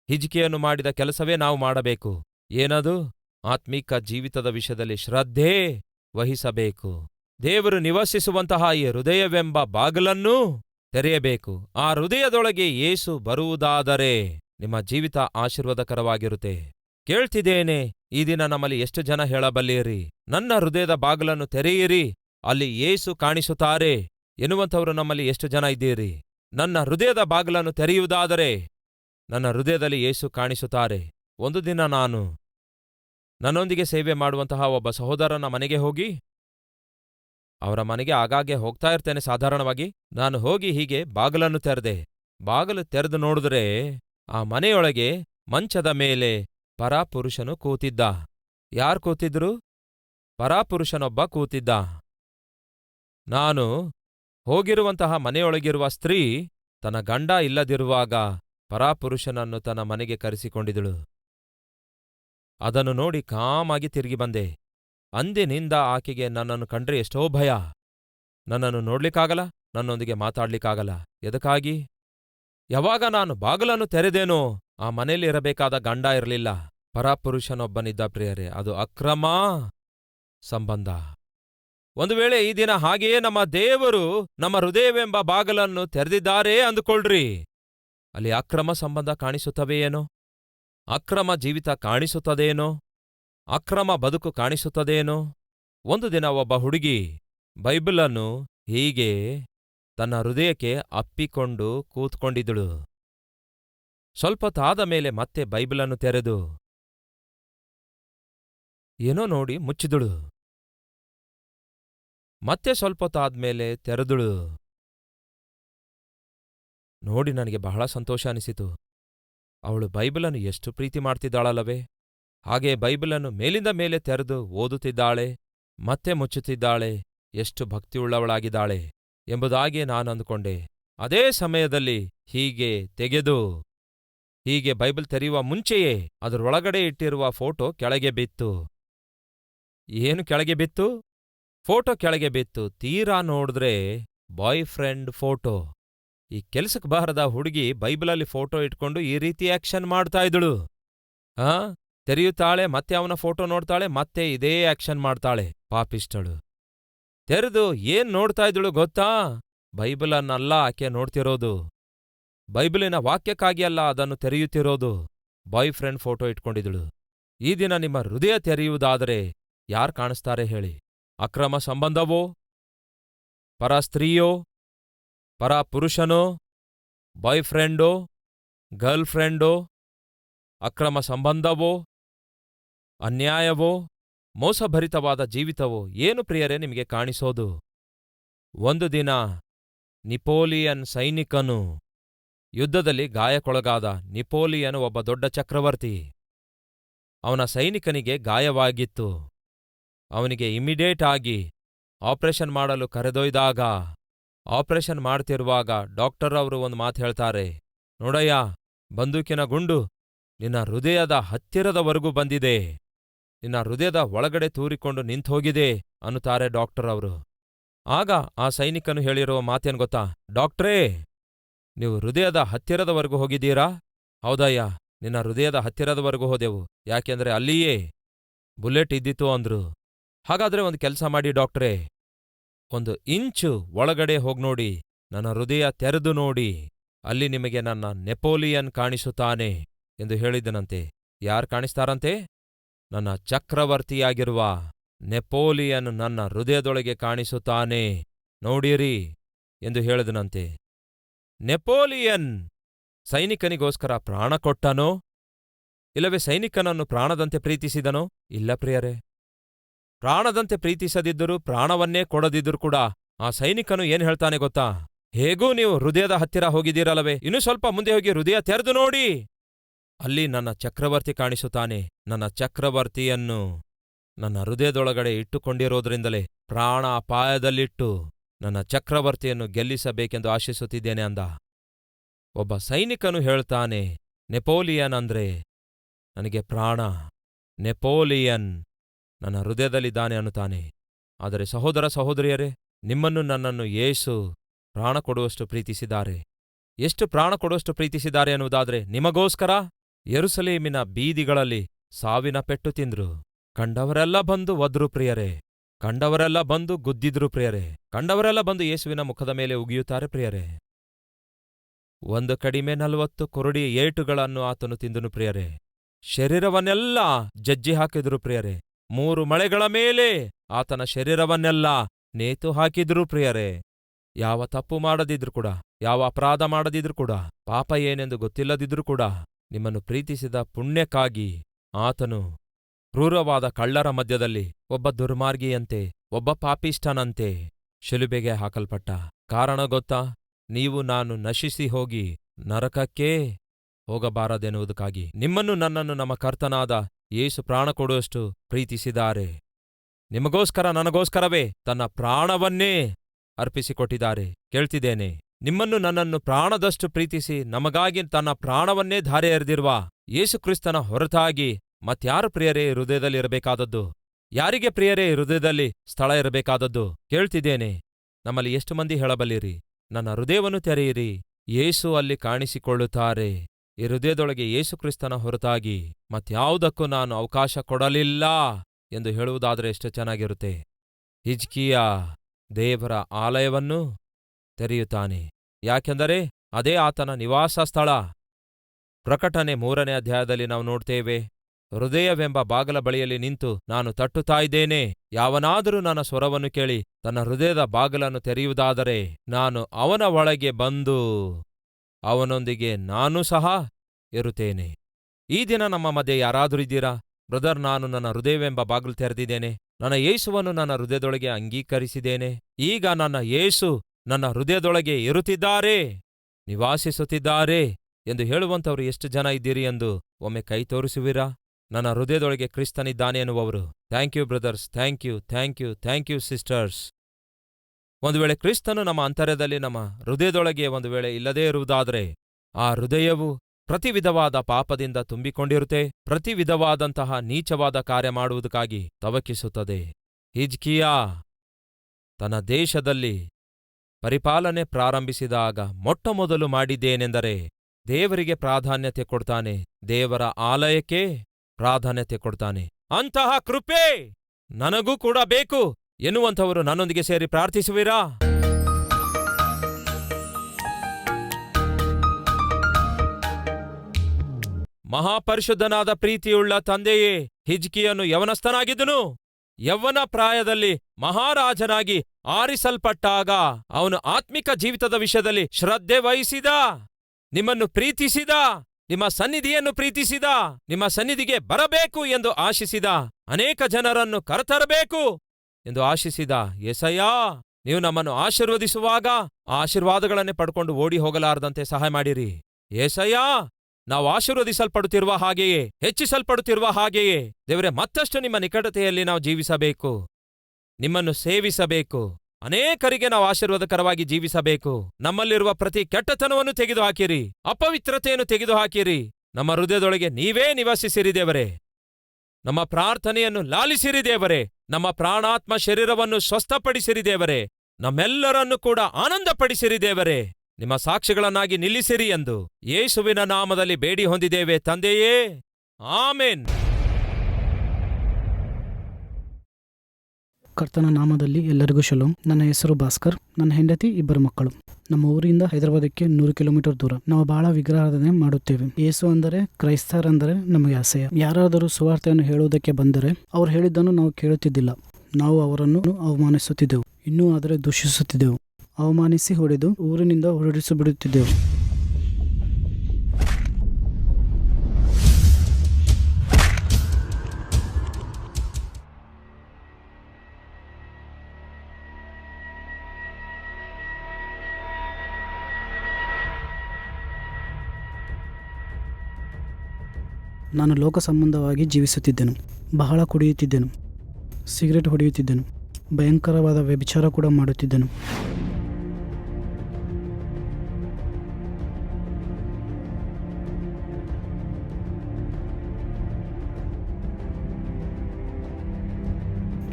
ಹಿಜಿಕೆಯನ್ನು ಮಾಡಿದ ಕೆಲಸವೇ ನಾವು ಮಾಡಬೇಕು. ಏನದು? ಆತ್ಮೀಕ ಜೀವಿತದ ವಿಷಯದಲ್ಲಿ ಶ್ರದ್ಧೆ ವಹಿಸಬೇಕು. ದೇವರು ನಿವಸಿಸುವಂತಹ ಈ ಹೃದಯವೆಂಬ ಬಾಗಿಲನ್ನೂ ತೆರೆಯಬೇಕು. ಆ ಹೃದಯದೊಳಗೆ ಏಸು ಬರುವುದಾದರೆ ನಿಮ್ಮ ಜೀವಿತ ಆಶೀರ್ವಾದಕರವಾಗಿರುತ್ತೆ. ಕೇಳ್ತಿದ್ದೇನೆ, ಈ ದಿನ ನಮ್ಮಲ್ಲಿ ಎಷ್ಟು ಜನ ಹೇಳಬಲ್ಲಿರಿ? ನನ್ನ ಹೃದಯದ ಬಾಗಿಲನ್ನು ತೆರೆಯಿರಿ, ಅಲ್ಲಿ ಏಸು ಕಾಣಿಸುತ್ತಾರೆ ಎನ್ನುವಂಥವರು ನಮ್ಮಲ್ಲಿ ಎಷ್ಟು ಜನ ಇದ್ದೀರಿ? ನನ್ನ ಹೃದಯದ ಬಾಗಿಲನ್ನು ತೆರೆಯುವುದಾದರೆ ನನ್ನ ಹೃದಯದಲ್ಲಿ ಏಸು ಕಾಣಿಸುತ್ತಾರೆ. ಒಂದು ದಿನ ನಾನು ನನ್ನೊಂದಿಗೆ ಸೇವೆ ಮಾಡುವಂತಹ ಒಬ್ಬ ಸಹೋದರನ ಮನೆಗೆ ಹೋಗಿ ಅವರ ಮನೆಗೆ ಆಗಾಗ್ಗೆ ಹೋಗ್ತಾ ಇರ್ತೇನೆ ಸಾಧಾರಣವಾಗಿ. ನಾನು ಹೋಗಿ ಹೀಗೆ ಬಾಗಿಲನ್ನು ತೆರೆದೆ. ಬಾಗಿಲು ತೆರೆದು ನೋಡಿದ್ರೆ ಆ ಮನೆಯೊಳಗೆ ಮಂಚದ ಮೇಲೆ ಪರಾಪುರುಷನು ಕೂತಿದ್ದ. ಯಾರ್ ಕೂತಿದ್ರು? ಪರಾಪುರುಷನೊಬ್ಬ ಕೂತಿದ್ದ. ನಾನು ಹೋಗಿರುವಂತಹ ಮನೆಯೊಳಗಿರುವ ಸ್ತ್ರೀ ತನ್ನ ಗಂಡ ಇಲ್ಲದಿರುವಾಗ ಪರಾಪುರುಷನನ್ನು ತನ್ನ ಮನೆಗೆ ಕರೆಸಿಕೊಂಡಿದಳು ಅದನ್ನು ನೋಡಿ ಕಾಮಾಗಿ ತಿರುಗಿ ಬಂದೆ. ಅಂದಿನಿಂದ ಆಕೆಗೆ ನನ್ನನ್ನು ಕಂಡ್ರೆ ಎಷ್ಟೋ ಭಯ. ನನ್ನನ್ನು ನೋಡ್ಲಿಕ್ಕಾಗಲ್ಲ, ನನ್ನೊಂದಿಗೆ ಮಾತಾಡ್ಲಿಕ್ಕಾಗಲ್ಲ. ಎದಕ್ಕಾಗಿ? ಯಾವಾಗ ನಾನು ಬಾಗಿಲನ್ನು ತೆರೆದೇನೋ, ಆ ಮನೆಯಲ್ಲಿ ಇರಬೇಕಾದ ಗಂಡ ಇರಲಿಲ್ಲ. ಪರಾಪುರುಷನೊಬ್ಬನಿದ್ದ ಪ್ರಿಯರೇ, ಅದು ಅಕ್ರಮ ಸಂಬಂಧ. ಒಂದು ವೇಳೆ ಈ ದಿನ ಹಾಗೆಯೇ ನಮ್ಮ ದೇವರು ನಮ್ಮ ಹೃದಯವೆಂಬ ಬಾಗಲನ್ನು ತೆರೆದಿದ್ದಾರೆ ಅಂದುಕೊಳ್ರಿ. ಅಲ್ಲಿ ಅಕ್ರಮ ಸಂಬಂಧ ಕಾಣಿಸುತ್ತವೆಯೇನೋ? ಅಕ್ರಮ ಜೀವಿತ ಕಾಣಿಸುತ್ತದೇನೋ ಅಕ್ರಮ ಬದುಕು ಕಾಣಿಸುತ್ತದೇನೋ ಒಂದು ದಿನ ಒಬ್ಬ ಹುಡುಗಿ ಬೈಬಲನ್ನು ಹೀಗೆ ತನ್ನ ಹೃದಯಕ್ಕೆ ಅಪ್ಪಿಕೊಂಡು ಕೂತ್ಕೊಂಡಿದ್ದಳು. ಸ್ವಲ್ಪ ತಾದ ಮೇಲೆ ಮತ್ತೆ ಬೈಬಲನ್ನು ತೆರೆದು ಏನೋ ನೋಡಿ ಮುಚ್ಚಿದಳು. ಮತ್ತೆ ಸ್ವಲ್ಪ ತಾದ್ಮೇಲೆ ತೆರೆದಳು. ನೋಡಿ ನನಗೆ ಬಹಳ ಸಂತೋಷ ಅನಿಸಿತು. ಅವಳು ಬೈಬಲನ್ನು ಎಷ್ಟು ಪ್ರೀತಿ ಮಾಡ್ತಿದ್ದಾಳಲ್ಲವೇ? ಹಾಗೆ ಬೈಬಲನ್ನು ಮೇಲಿಂದ ಮೇಲೆ ತೆರೆದು ಓದುತ್ತಿದ್ದಾಳೆ, ಮತ್ತೆ ಮುಚ್ಚುತ್ತಿದ್ದಾಳೆ, ಎಷ್ಟು ಭಕ್ತಿಯುಳ್ಳವಳಾಗಿದ್ದಾಳೆ ಎಂಬುದಾಗಿ ನಾನು ಅಂದುಕೊಂಡೆ. ಅದೇ ಸಮಯದಲ್ಲಿ ಹೀಗೆ ತೆಗೆದು, ಹೀಗೆ ಬೈಬಲ್ ತೆರೆಯುವ ಮುಂಚೆಯೇ ಅದರೊಳಗಡೆ ಇಟ್ಟಿರುವ ಫೋಟೋ ಕೆಳಗೆ ಬಿತ್ತು. ಏನು ಕೆಳಗೆ ಬಿತ್ತು? ಫೋಟೋ ಕೆಳಗೆ ಬಿತ್ತು. ತೀರಾ ನೋಡಿದ್ರೆ ಬಾಯ್ ಫ್ರೆಂಡ್ ಫೋಟೋ. ಈ ಕೆಲಸಕ್ಕೆ ಬಾರದ ಹುಡುಗಿ ಬೈಬಲಲ್ಲಿ ಫೋಟೋ ಇಟ್ಕೊಂಡು ಈ ರೀತಿ ಆಕ್ಷನ್ ಮಾಡ್ತಾ ಇದ್ದಳು. ಆ? ತೆರೆಯುತ್ತಾಳೆ, ಮತ್ತೆ ಅವನ ಫೋಟೋ ನೋಡ್ತಾಳೆ, ಮತ್ತೆ ಇದೇ ಆಕ್ಷನ್ ಮಾಡ್ತಾಳೆ ಪಾಪಿಷ್ಟಳು ತೆರೆದು ಏನ್ ನೋಡ್ತಾ ಇದ್ದಳು ಗೊತ್ತಾ? ಬೈಬಲನ್ನಲ್ಲ ಆಕೆ ನೋಡ್ತಿರೋದು. ಬೈಬಲಿನ ವಾಕ್ಯಕ್ಕಾಗಿ ಅಲ್ಲ ಅದನ್ನು ತೆರೆಯುತ್ತಿರೋದು. ಬಾಯ್ ಫ್ರೆಂಡ್ ಫೋಟೋ ಇಟ್ಕೊಂಡಿದಳು ಈ ದಿನ ನಿಮ್ಮ ಹೃದಯ ತೆರೆಯುವುದಾದರೆ ಯಾರ್ ಕಾಣಿಸ್ತಾರೆ ಹೇಳಿ. ಅಕ್ರಮ ಸಂಬಂಧವೋ? ಪರ ಸ್ತ್ರೀಯೋ? ಪರ ಪುರುಷನೋ? ಬಾಯ್ ಫ್ರೆಂಡೋ ಗರ್ಲ್ ಫ್ರೆಂಡೋ ಅಕ್ರಮ ಸಂಬಂಧವೋ? ಅನ್ಯಾಯವೋ, ಮೋಸಭರಿತವಾದ ಜೀವಿತವೋ, ಏನು ಪ್ರಿಯರೇ, ನಿಮಗೆ ಕಾಣಿಸೋದು? ಒಂದು ದಿನ ನಿಪೋಲಿಯನ್ ಸೈನಿಕನು ಯುದ್ಧದಲ್ಲಿ ಗಾಯಕ್ಕೊಳಗಾದ ನಿಪೋಲಿಯನ್ ಒಬ್ಬ ದೊಡ್ಡ ಚಕ್ರವರ್ತಿ. ಅವನ ಸೈನಿಕನಿಗೆ ಗಾಯವಾಗಿತ್ತು. ಅವನಿಗೆ ಇಮಿಡಿಯೇಟ್ ಆಗಿ ಆಪರೇಷನ್ ಮಾಡಲು ಕರೆದೊಯ್ದಾಗ, ಆಪರೇಷನ್ ಮಾಡ್ತಿರುವಾಗ ಡಾಕ್ಟರ್ ಅವರು ಒಂದು ಮಾತು ಹೇಳ್ತಾರೆ, ನೋಡಯ್ಯ, ಬಂದೂಕಿನ ಗುಂಡು ನಿನ್ನ ಹೃದಯದ ಹತ್ತಿರದವರೆಗೂ ಬಂದಿದೆ. ನಿನ್ನ ಹೃದಯದ ಒಳಗಡೆ ತೂರಿಕೊಂಡು ನಿಂತೋಗಿದೆ ಅನ್ನುತ್ತಾರೆ ಡಾಕ್ಟರ್ ಅವರು. ಆಗ ಆ ಸೈನಿಕನು ಹೇಳಿರುವ ಮಾತೇನ್ ಗೊತ್ತಾ? ಡಾಕ್ಟ್ರೇ, ನೀವು ಹೃದಯದ ಹತ್ತಿರದವರೆಗೂ ಹೋಗಿದ್ದೀರಾ? ಹೌದಯ್ಯ, ನಿನ್ನ ಹೃದಯದ ಹತ್ತಿರದವರೆಗೂ ಹೋದೆವು. ಯಾಕೆಂದ್ರೆ ಅಲ್ಲಿಯೇ ಬುಲೆಟ್ ಇದ್ದಿತು ಅಂದ್ರು. ಹಾಗಾದ್ರೆ ಒಂದು ಕೆಲಸ ಮಾಡಿ ಡಾಕ್ಟ್ರೇ, ಒಂದು ಇಂಚು ಒಳಗಡೆ ಹೋಗ್ನೋಡಿ ನನ್ನ ಹೃದಯ ತೆರೆದು ನೋಡಿ, ಅಲ್ಲಿ ನಿಮಗೆ ನನ್ನ ನೆಪೋಲಿಯನ್ ಕಾಣಿಸುತ್ತಾನೆ ಎಂದು ಹೇಳಿದನಂತೆ. ಯಾರ್ ಕಾಣಿಸ್ತಾರಂತೆ? ನನ್ನ ಚಕ್ರವರ್ತಿಯಾಗಿರುವ ನೆಪೋಲಿಯನ್ ನನ್ನ ಹೃದಯದೊಳಗೆ ಕಾಣಿಸುತ್ತಾನೆ. ನೋಡಿರಿ ಎಂದು ಹೇಳಿದನಂತೆ. ನೆಪೋಲಿಯನ್ ಸೈನಿಕನಿಗೋಸ್ಕರ ಪ್ರಾಣ ಕೊಟ್ಟನೋ? ಇಲ್ಲವೇ ಸೈನಿಕನನ್ನು ಪ್ರಾಣದಂತೆ ಪ್ರೀತಿಸಿದನೋ? ಇಲ್ಲ ಪ್ರಿಯರೇ. ಪ್ರಾಣದಂತೆ ಪ್ರೀತಿಸದಿದ್ದರೂ ಪ್ರಾಣವನ್ನೇ ಕೊಡದಿದ್ದರೂ ಕೂಡ ಆ ಸೈನಿಕನು ಏನ್ ಹೇಳ್ತಾನೆ ಗೊತ್ತಾ? ಹೇಗೂ ನೀವು ಹೃದಯದ ಹತ್ತಿರ ಹೋಗಿದ್ದೀರಲ್ಲವೇ? ಇನ್ನು ಸ್ವಲ್ಪ ಮುಂದೆ ಹೋಗಿ ಹೃದಯ ತೆರೆದು ನೋಡಿ. ಅಲ್ಲಿ ನನ್ನ ಚಕ್ರವರ್ತಿ ಕಾಣಿಸುತ್ತಾನೆ. ನನ್ನ ಚಕ್ರವರ್ತಿಯನ್ನು ನನ್ನ ಹೃದಯದೊಳಗಡೆ ಇಟ್ಟುಕೊಂಡಿರೋದ್ರಿಂದಲೇ ಪ್ರಾಣ ಅಪಾಯದಲ್ಲಿಟ್ಟು ನನ್ನ ಚಕ್ರವರ್ತಿಯನ್ನು ಗೆಲ್ಲಿಸಬೇಕೆಂದು ಆಶಿಸುತ್ತಿದ್ದೇನೆ ಅಂದ. ಒಬ್ಬ ಸೈನಿಕನು ಹೇಳ್ತಾನೆ ನೆಪೋಲಿಯನ್ ಅಂದ್ರೆ ನನಗೆ ಪ್ರಾಣ. ನೆಪೋಲಿಯನ್ ನನ್ನ ಹೃದಯದಲ್ಲಿದ್ದಾನೆ ಅನ್ನುತ್ತಾನೆ. ಆದರೆ ಸಹೋದರ ಸಹೋದರಿಯರೇ, ನಿಮ್ಮನ್ನು ನನ್ನನ್ನು ಯೇಸು ಪ್ರಾಣ ಕೊಡುವಷ್ಟು ಪ್ರೀತಿಸಿದ್ದಾರೆ. ಎಷ್ಟು ಪ್ರಾಣ ಕೊಡುವಷ್ಟು ಪ್ರೀತಿಸಿದ್ದಾರೆ ಅನ್ನುವುದಾದ್ರೆ ನಿಮಗೋಸ್ಕರ? ಯೆರೂಸಲೇಮಿನ ಬೀದಿಗಳಲ್ಲಿ ಸಾವಿನ ಪೆಟ್ಟು ತಿಂದ್ರು. ಕಂಡವರೆಲ್ಲ ಬಂದು ಒದ್ರು ಪ್ರಿಯರೇ. ಕಂಡವರೆಲ್ಲ ಬಂದು ಗುದ್ದಿದ್ರು ಪ್ರಿಯರೇ. ಕಂಡವರೆಲ್ಲ ಬಂದು ಯೇಸುವಿನ ಮುಖದ ಮೇಲೆ ಉಗಿಯುತ್ತಾರೆ ಪ್ರಿಯರೇ. ಒಂದು ಕಡಿಮೆ ನಲವತ್ತು ಕೊರಡಿ ಏಟುಗಳನ್ನು ಆತನು ತಿಂದನು ಪ್ರಿಯರೇ. ಶರೀರವನ್ನೆಲ್ಲ ಜಜ್ಜಿ ಹಾಕಿದ್ರು ಪ್ರಿಯರೇ. ಮೂರು ಮಳೆಗಳ ಮೇಲೆ ಆತನ ಶರೀರವನ್ನೆಲ್ಲ ನೇತು ಹಾಕಿದ್ರು ಪ್ರಿಯರೇ. ಯಾವ ತಪ್ಪು ಮಾಡದಿದ್ರು ಕೂಡ, ಯಾವ ಅಪರಾಧ ಮಾಡದಿದ್ರು ಕೂಡ, ಪಾಪ ಏನೆಂದು ಗೊತ್ತಿಲ್ಲದಿದ್ರು ಕೂಡ ನಿಮ್ಮನ್ನು ಪ್ರೀತಿಸಿದ ಪುಣ್ಯಕ್ಕಾಗಿ ಆತನು ಕ್ರೂರವಾದ ಕಳ್ಳರ ಮಧ್ಯದಲ್ಲಿ ಒಬ್ಬ ದುರ್ಮಾರ್ಗಿಯಂತೆ, ಒಬ್ಬ ಪಾಪಿಷ್ಠನಂತೆ ಶಿಲುಬೆಗೆ ಹಾಕಲ್ಪಟ್ಟ. ಕಾರಣ ಗೊತ್ತಾ? ನೀವು ನಾನು ನಶಿಸಿ ಹೋಗಿ ನರಕಕ್ಕೇ ಹೋಗಬಾರದೆನ್ನುವುದಕ್ಕಾಗಿ. ನಿಮ್ಮನ್ನು ನನ್ನನ್ನು ನಮ್ಮ ಕರ್ತನಾದ ಯೇಸು ಪ್ರಾಣ ಕೊಡುವಷ್ಟು ಪ್ರೀತಿಸಿದ್ದಾರೆ. ನಿಮಗೋಸ್ಕರ ನನಗೋಸ್ಕರವೇ ತನ್ನ ಪ್ರಾಣವನ್ನೇ ಅರ್ಪಿಸಿಕೊಟ್ಟಿದ್ದಾರೆ. ಕೇಳ್ತಿದ್ದೇನೆ. ನಿಮ್ಮನ್ನು ನನ್ನನ್ನು ಪ್ರಾಣದಷ್ಟು ಪ್ರೀತಿಸಿ ನಮಗಾಗಿ ತನ್ನ ಪ್ರಾಣವನ್ನೇ ಧಾರೆ ಎರೆದಿರುವ ಯೇಸುಕ್ರಿಸ್ತನ ಹೊರತಾಗಿ ಮತ್ಯಾರು ಪ್ರಿಯರೇ ಹೃದಯದಲ್ಲಿ ಇರಬೇಕಾದದ್ದು, ಯಾರಿಗೆ ಪ್ರಿಯರೇ ಹೃದಯದಲ್ಲಿ ಸ್ಥಳ ಇರಬೇಕಾದದ್ದು ಕೇಳ್ತಿದ್ದೇನೆ. ನಮ್ಮಲ್ಲಿ ಎಷ್ಟು ಮಂದಿ ಹೇಳಬಲ್ಲಿರಿ? ನನ್ನ ಹೃದಯವನ್ನು ತೆರೆಯಿರಿ, ಯೇಸು ಅಲ್ಲಿ ಕಾಣಿಸಿಕೊಳ್ಳುತ್ತಾರೆ. ಈ ಹೃದಯದೊಳಗೆ ಯೇಸುಕ್ರಿಸ್ತನ ಹೊರತಾಗಿ ಮತ್ಯಾವುದಕ್ಕೂ ನಾನು ಅವಕಾಶ ಕೊಡಲಿಲ್ಲ ಎಂದು ಹೇಳುವುದಾದರೆ ಎಷ್ಟು ಚೆನ್ನಾಗಿರುತ್ತೆ. ಹಿಜ್ಕಿಯ ದೇವರ ಆಲಯವನ್ನು ತೆರೆಯುತ್ತಾನೆ. ಯಾಕೆಂದರೆ ಅದೇ ಆತನ ನಿವಾಸ ಸ್ಥಳ. ಪ್ರಕಟಣೆ ಮೂರನೇ ಅಧ್ಯಾಯದಲ್ಲಿ ನಾವು ನೋಡ್ತೇವೆ, ಹೃದಯವೆಂಬ ಬಾಗಲ ಬಳಿಯಲ್ಲಿ ನಿಂತು ನಾನು ತಟ್ಟುತ್ತಾ ಇದ್ದೇನೆ, ಯಾವನಾದರೂ ನನ್ನ ಸ್ವರವನ್ನು ಕೇಳಿ ತನ್ನ ಹೃದಯದ ಬಾಗಲನ್ನು ತೆರೆಯುವುದಾದರೆ ನಾನು ಅವನ ಒಳಗೆ ಬಂದು ಅವನೊಂದಿಗೆ ನಾನೂ ಸಹ ಇರುತ್ತೇನೆ. ಈ ದಿನ ನಮ್ಮ ಮಧ್ಯೆ ಯಾರಾದರೂ ಇದ್ದೀರಾ? ಬ್ರದರ್, ನಾನು ನನ್ನ ಹೃದಯವೆಂಬ ಬಾಗಿಲು ತೆರೆದಿದ್ದೇನೆ, ನನ್ನ ಯೇಸುವನ್ನು ನನ್ನ ಹೃದಯದೊಳಗೆ ಅಂಗೀಕರಿಸಿದ್ದೇನೆ, ಈಗ ನನ್ನ ಯೇಸು ನನ್ನ ಹೃದಯದೊಳಗೆ ಇರುತ್ತಿದ್ದಾರೆ, ನಿವಾಸಿಸುತ್ತಿದ್ದಾರೆ ಎಂದು ಹೇಳುವಂತವರು ಎಷ್ಟು ಜನ ಇದ್ದೀರಿ ಎಂದು ಒಮ್ಮೆ ಕೈ ತೋರಿಸುವಿರಾ? ನನ್ನ ಹೃದಯದೊಳಗೆ ಕ್ರಿಸ್ತನಿದ್ದಾನೆ ಎನ್ನುವವರು. Thank you brothers, thank you thank you thank you sisters. ಒಂದು ವೇಳೆ ಕ್ರಿಸ್ತನು ನಮ್ಮ ಅಂತರ್ಯದಲ್ಲಿ ನಮ್ಮ ಹೃದಯದೊಳಗೆ ಒಂದು ವೇಳೆ ಇಲ್ಲದೇ ಇರುವುದಾದರೆ ಆ ಹೃದಯವು ಪ್ರತಿ ವಿಧವಾದ ಪಾಪದಿಂದ ತುಂಬಿಕೊಂಡಿರುತ್ತೆ ಪ್ರತಿ ವಿಧವಾದಂತಹ ನೀಚವಾದ ಕಾರ್ಯ ಮಾಡುವುದಕ್ಕಾಗಿ ತವಕಿಸುತ್ತದೆ. ಹಿಜ್ಕಿಯಾ, ತನ್ನ ದೇಶದಲ್ಲಿ ಪರಿಪಾಲನೆ ಪ್ರಾರಂಭಿಸಿದಾಗ ಮೊಟ್ಟಮೊದಲು ಮಾಡಿದ್ದೇನೆಂದರೆ ದೇವರಿಗೆ ಪ್ರಾಧಾನ್ಯತೆ ಕೊಡ್ತಾನೆ, ದೇವರ ಆಲಯಕ್ಕೆ ಪ್ರಾಧಾನ್ಯತೆ ಕೊಡ್ತಾನೆ. ಅಂತಹ ಕೃಪೆ ನನಗೂ ಕೂಡ ಬೇಕು ಎನ್ನುವಂಥವರು ನನ್ನೊಂದಿಗೆ ಸೇರಿ ಪ್ರಾರ್ಥಿಸುವಿರಾ? ಮಹಾಪರಿಶುದ್ಧನಾದ ಪ್ರೀತಿಯುಳ್ಳ ತಂದೆಯೇ ಹಿಜ್ಕಿಯನ್ನು ಯವನಸ್ಥನಾಗಿದ್ದನು. ಯವ್ವನ ಪ್ರಾಯದಲ್ಲಿ ಮಹಾರಾಜನಾಗಿ ಆರಿಸಲ್ಪಟ್ಟಾಗ ಅವನು ಆತ್ಮಿಕ ಜೀವಿತದ ವಿಷಯದಲ್ಲಿ ಶ್ರದ್ಧೆ ವಹಿಸಿದ, ನಿಮ್ಮನ್ನು ಪ್ರೀತಿಸಿದ, ನಿಮ್ಮ ಸನ್ನಿಧಿಯನ್ನು ಪ್ರೀತಿಸಿದ, ನಿಮ್ಮ ಸನ್ನಿಧಿಗೆ ಬರಬೇಕು ಎಂದು ಆಶಿಸಿದ, ಅನೇಕ ಜನರನ್ನು ಕರೆತರಬೇಕು ಎಂದು ಆಶಿಸಿದ ಎಸಯ್ಯ ನೀವು ನಮ್ಮನ್ನು ಆಶೀರ್ವದಿಸುವಾಗ ಆ ಆಶೀರ್ವಾದಗಳನ್ನೇ ಪಡ್ಕೊಂಡು ಓಡಿ ಹೋಗಲಾರದಂತೆ ಸಹಾಯ ಮಾಡಿರಿ. ಏಸಯ್ಯ ನಾವು ಆಶೀರ್ವದಿಸಲ್ಪಡುತ್ತಿರುವ ಹಾಗೆಯೇ, ಹೆಚ್ಚಿಸಲ್ಪಡುತ್ತಿರುವ ಹಾಗೆಯೇ. ದೇವರೇ, ಮತ್ತಷ್ಟು ನಿಮ್ಮ ನಿಕಟತೆಯಲ್ಲಿ ನಾವು ಜೀವಿಸಬೇಕು. ನಿಮ್ಮನ್ನು ಸೇವಿಸಬೇಕು. ಅನೇಕರಿಗೆ ನಾವು ಆಶೀರ್ವಾದಕರವಾಗಿ ಜೀವಿಸಬೇಕು. ನಮ್ಮಲ್ಲಿರುವ ಪ್ರತಿ ಕೆಟ್ಟತನವನ್ನು ತೆಗೆದುಹಾಕಿರಿ. ಅಪವಿತ್ರತೆಯನ್ನು ತೆಗೆದುಹಾಕಿರಿ. ನಮ್ಮ ಹೃದಯದೊಳಗೆ ನೀವೇ ನಿವಾಸಿಸಿರಿ ದೇವರೇ. ನಮ್ಮ ಪ್ರಾರ್ಥನೆಯನ್ನು ಲಾಲಿಸಿರಿ ದೇವರೇ. ನಮ್ಮ ಪ್ರಾಣಾತ್ಮ ಶರೀರವನ್ನು ಸ್ವಸ್ಥಪಡಿಸಿರಿ ದೇವರೇ. ನಮ್ಮೆಲ್ಲರನ್ನು ಕೂಡ ಆನಂದಪಡಿಸಿರಿ ದೇವರೇ. ನಿಮ್ಮ ಸಾಕ್ಷಿಗಳನ್ನಾಗಿ ನಿಲ್ಲಿಸಿರಿ ಎಂದು ಯೇಸುವಿನ ನಾಮದಲ್ಲಿ ಬೇಡಿ ಹೊಂದಿದ್ದೇವೆ, ತಂದೆಯೇ. ಆಮೇನ್. ಕರ್ತನ ನಾಮದಲ್ಲಿ ಎಲ್ಲರಿಗೂ ಶಲೋಂ. ನನ್ನ ಹೆಸರು ಭಾಸ್ಕರ್, ನನ್ನ ಹೆಂಡತಿ ಇಬ್ಬರು ಮಕ್ಕಳು. ನಮ್ಮ ಊರಿಂದ ಹೈದರಾಬಾದಕ್ಕೆ ನೂರು ಕಿಲೋಮೀಟರ್ ದೂರ. ನಾವು ಬಹಳ ವಿಗ್ರಹಾರಾಧನೆ ಮಾಡುತ್ತೇವೆ. ಯೇಸು ಅಂದರೆ ಕ್ರೈಸ್ತರಂದರೆ ನಮಗೆ ಆಸೆಯ. ಯಾರಾದರೂ ಸುವಾರ್ತೆಯನ್ನು ಹೇಳುವುದಕ್ಕೆ ಬಂದರೆ ಅವರು ಹೇಳಿದ್ದನ್ನು ನಾವು ಕೇಳುತ್ತಿದ್ದಿಲ್ಲ. ನಾವು ಅವರನ್ನು ಅವಮಾನಿಸುತ್ತಿದ್ದೆವು. ಇನ್ನೂ ಆದರೆ ದೂಷಿಸುತ್ತಿದ್ದೆವು. ಅವಮಾನಿಸಿ ಹೊಡೆದು ಊರಿನಿಂದ ಹೊರಡಿಸಿಬಿಡುತ್ತಿದ್ದೆವು. ನಾನು ಲೋಕ ಸಂಬಂಧವಾಗಿ ಜೀವಿಸುತ್ತಿದ್ದೆನು, ಬಹಳ ಕುಡಿಯುತ್ತಿದ್ದೆನು, ಸಿಗರೆಟ್ ಹೊಡೆಯುತ್ತಿದ್ದೆನು, ಭಯಂಕರವಾದ ವ್ಯಭಿಚಾರ ಕೂಡ ಮಾಡುತ್ತಿದ್ದೆನು.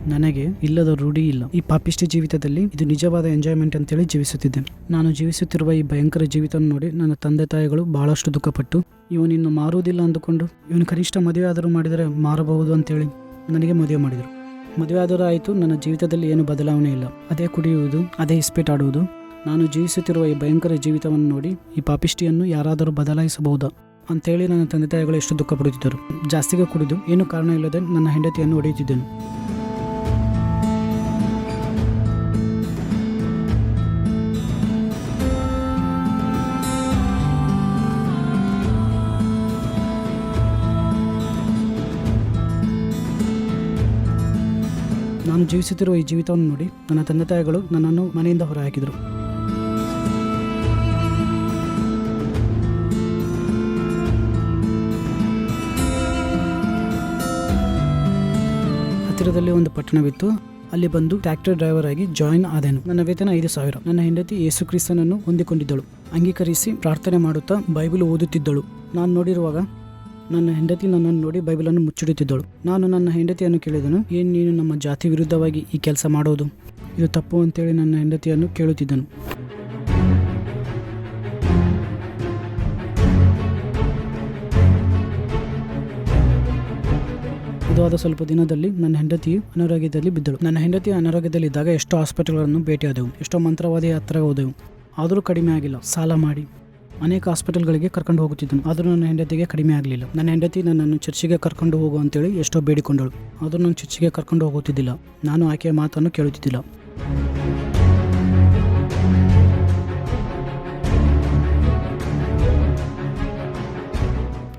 ನನಗೆ ಇಲ್ಲದ ರೂಢಿ ಇಲ್ಲ. ಈ ಪಾಪಿಷ್ಟ ಜೀವಿತದಲ್ಲಿ ಇದು ನಿಜವಾದ ಎಂಜಾಯ್ಮೆಂಟ್ ಅಂತೇಳಿ ಜೀವಿಸುತ್ತಿದ್ದೇನೆ. ನಾನು ಜೀವಿಸುತ್ತಿರುವ ಈ ಭಯಂಕರ ಜೀವಿತ ನೋಡಿ ನನ್ನ ತಂದೆ ತಾಯಿಗಳು ಬಹಳಷ್ಟು ದುಃಖಪಟ್ಟು ಇವನಿನ್ನು ಮಾರುವುದಿಲ್ಲ ಅಂದುಕೊಂಡು, ಇವನು ಕನಿಷ್ಠ ಮದುವೆ ಆದರೂ ಮಾಡಿದರೆ ಮಾರಬಹುದು ಅಂತೇಳಿ ನನಗೆ ಮದುವೆ ಮಾಡಿದರು. ಮದುವೆ ಆದರೂ ಆಯಿತು ನನ್ನ ಜೀವಿತದಲ್ಲಿ ಏನು ಬದಲಾವಣೆ ಇಲ್ಲ. ಅದೇ ಕುಡಿಯುವುದು, ಅದೇ ಇಸ್ಪೇಟ್ ಆಡುವುದು. ನಾನು ಜೀವಿಸುತ್ತಿರುವ ಈ ಭಯಂಕರ ಜೀವಿತವನ್ನು ನೋಡಿ ಈ ಪಾಪಿಷ್ಟಿಯನ್ನು ಯಾರಾದರೂ ಬದಲಾಯಿಸಬಹುದಾ ಅಂತೇಳಿ ನನ್ನ ತಂದೆ ತಾಯಿಗಳು ಎಷ್ಟು ದುಃಖ ಪಡುತ್ತಿದ್ದರು ಜಾಸ್ತಿಗೆ ಕುಡಿದು, ಏನು ಕಾರಣ ಇಲ್ಲದೆ ನನ್ನ ಹೆಂಡತಿಯನ್ನು ಹೊಡೆಯುತ್ತಿದ್ದೆನು. ಜೀವಿಸುತ್ತಿರುವ ಈ ಜೀವಿತವನ್ನು ನೋಡಿ ನನ್ನ ತಂದೆ ತಾಯಿಗಳು ನನ್ನನ್ನು ಮನೆಯಿಂದ ಹೊರಹಾಕಿದರು. ಹತ್ತಿರದಲ್ಲಿ ಒಂದು ಪಟ್ಟಣವಿತ್ತು. ಅಲ್ಲಿ ಬಂದು ಟ್ರ್ಯಾಕ್ಟರ್ ಡ್ರೈವರ್ ಆಗಿ ಜಾಯಿನ್ ಆದೆನು. ನನ್ನ ವೇತನ ಐದು ಸಾವಿರ. ನನ್ನ ಹೆಂಡತಿ ಯೇಸು ಕ್ರಿಸ್ತನನ್ನು ಹೊಂದಿಕೊಂಡಿದ್ದಳು. ಅಂಗೀಕರಿಸಿ ಪ್ರಾರ್ಥನೆ ಮಾಡುತ್ತಾ ಬೈಬಲ್ ಓದುತ್ತಿದ್ದಳು. ನಾನು ನೋಡಿರುವಾಗ ನನ್ನ ಹೆಂಡತಿ ನನ್ನನ್ನು ನೋಡಿ ಬೈಬಲನ್ನು ಮುಚ್ಚಿಡುತ್ತಿದ್ದಳು. ನಾನು ನನ್ನ ಹೆಂಡತಿಯನ್ನು ಕೇಳಿದನು, ಏನು ನೀನು ನಮ್ಮ ಜಾತಿ ವಿರುದ್ಧವಾಗಿ ಈ ಕೆಲಸ ಮಾಡೋದು? ಇದು ತಪ್ಪು ಅಂತೇಳಿ ನನ್ನ ಹೆಂಡತಿಯನ್ನು ಕೇಳುತ್ತಿದ್ದನು. ಇದು ಆದ ಸ್ವಲ್ಪ ದಿನದಲ್ಲಿ ನನ್ನ ಹೆಂಡತಿಯು ಅನಾರೋಗ್ಯದಲ್ಲಿ ಬಿದ್ದಳು. ನನ್ನ ಹೆಂಡತಿ ಅನಾರೋಗ್ಯದಲ್ಲಿದ್ದಾಗ ಎಷ್ಟೋ ಹಾಸ್ಪಿಟಲ್ಗಳನ್ನು ಭೇಟಿಯಾದೆವು, ಎಷ್ಟೋ ಮಂತ್ರವಾದಿ ಹತ್ರ ಹೋದೆವು. ಆದರೂ ಕಡಿಮೆ ಆಗಿಲ್ಲ, ಸಾಲ ಮಾಡಿ. ಅನೇಕ ಹಾಸ್ಪಿಟಲ್ಗಳಿಗೆ ಕರ್ಕೊಂಡು ಹೋಗುತ್ತಿದ್ದನು. ಆದರೂ ನನ್ನ ಹೆಂಡತಿಗೆ ಕಡಿಮೆ ಆಗಲಿಲ್ಲ. ನನ್ನ ಹೆಂಡತಿ ನನ್ನನ್ನು ಚರ್ಚಿಗೆ ಕರ್ಕೊಂಡು ಹೋಗು ಅಂತೇಳಿ ಎಷ್ಟೋ ಬೇಡಿಕೊಂಡಳು. ಆದರೂ ನಾನು ಚರ್ಚಿಗೆ ಕರ್ಕೊಂಡು ಹೋಗುತ್ತಿದ್ದಿಲ್ಲ. ನಾನು ಆಕೆಯ ಮಾತನ್ನು ಕೇಳುತ್ತಿದ್ದಿಲ್ಲ.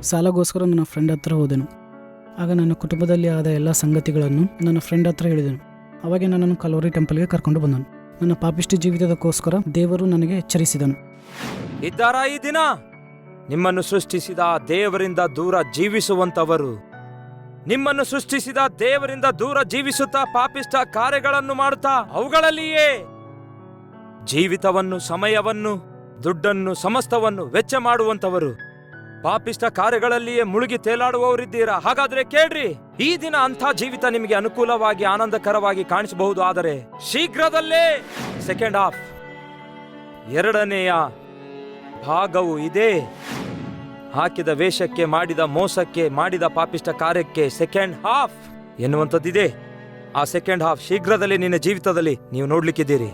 ಸಾಲಗೋಸ್ಕರ ನನ್ನ ಫ್ರೆಂಡ್ ಹತ್ರ ಹೋದೆನು. ಆಗ ನನ್ನ ಕುಟುಂಬದಲ್ಲಿ ಆದ ಎಲ್ಲ ಸಂಗತಿಗಳನ್ನು ನನ್ನ ಫ್ರೆಂಡ್ ಹತ್ರ ಹೇಳಿದೆನು. ಅವಾಗೆ ನನ್ನನ್ನು ಕಲೋರಿ ಟೆಂಪಲ್ಗೆ ಕರ್ಕೊಂಡು ಬಂದನು. ನನ್ನ ಪಾಪಿಷ್ಟಿ ಜೀವಿತದಕ್ಕೋಸ್ಕರ ದೇವರು ನನಗೆ ಎಚ್ಚರಿಸಿದನು. ಇದ್ದಾರಾ ಈ ದಿನ? ನಿಮ್ಮನ್ನು ಸೃಷ್ಟಿಸಿದ ದೇವರಿಂದ ದೂರ ಜೀವಿಸುವಂತವರು ನಿಮ್ಮನ್ನು ಸೃಷ್ಟಿಸಿದ ದೇವರಿಂದ ದೂರ ಜೀವಿಸುತ್ತಾ ಪಾಪಿಷ್ಟ ಕಾರ್ಯಗಳನ್ನು ಮಾಡುತ್ತಾ ಅವುಗಳಲ್ಲಿಯೇ. ಜೀವಿತವನ್ನು, ಸಮಯವನ್ನು, ದುಡ್ಡನ್ನು, ಸಮಸ್ತವನ್ನು ವೆಚ್ಚ ಮಾಡುವಂತವರು ಪಾಪಿಷ್ಟ ಕಾರ್ಯಗಳಲ್ಲಿಯೇ ಮುಳುಗಿ ತೇಲಾಡುವವರಿದ್ದೀರಾ? ಹಾಗಾದ್ರೆ ಕೇಳ್ರಿ, ಈ ದಿನ ಅಂಥ ಜೀವಿತ ನಿಮಗೆ ಅನುಕೂಲವಾಗಿ, ಆನಂದಕರವಾಗಿ ಕಾಣಿಸಬಹುದು, ಆದರೆ ಶೀಘ್ರದಲ್ಲೇ. Second half. ಎರಡನೆಯ ಭಾಗವು ಇದೆ. ಹಾಕಿದ ವೇಷಕ್ಕೆ, ಮಾಡಿದ ಮೋಸಕ್ಕೆ, ಮಾಡಿದ ಪಾಪಿಷ್ಟ ಕಾರ್ಯಕ್ಕೆ ಸೆಕೆಂಡ್ ಹಾಫ್ ಎನ್ನುವಂಥದ್ದಿದೆ. ಆ ಸೆಕೆಂಡ್ ಹಾಫ್ ಶೀಘ್ರದಲ್ಲಿ ನಿನ್ನ ಜೀವಿತದಲ್ಲಿ ನೀವು ನೋಡ್ಲಿಕ್ಕಿದ್ದೀರಿ.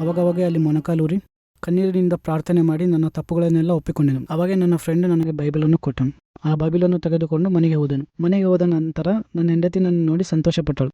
ಅವಾಗವಾಗ ಅಲ್ಲಿ ಮೊಣಕಾಲೂರಿ ಕಣ್ಣೀರಿನಿಂದ ಪ್ರಾರ್ಥನೆ ಮಾಡಿ ನನ್ನ ತಪ್ಪುಗಳನ್ನೆಲ್ಲ ಒಪ್ಪಿಕೊಂಡೆನು. ಅವಾಗೆ ನನ್ನ ಫ್ರೆಂಡ್ ನನಗೆ ಬೈಬಲನ್ನು ಕೊಟ್ಟನು. ಆ ಬೈಬಲನ್ನು ತೆಗೆದುಕೊಂಡು ಮನೆಗೆ ಹೋದೆನು. ಮನೆಗೆ ಹೋದ ನಂತರ ನನ್ನ ಹೆಂಡತಿ ನನ್ನ ನೋಡಿ ಸಂತೋಷಪಟ್ಟಳು.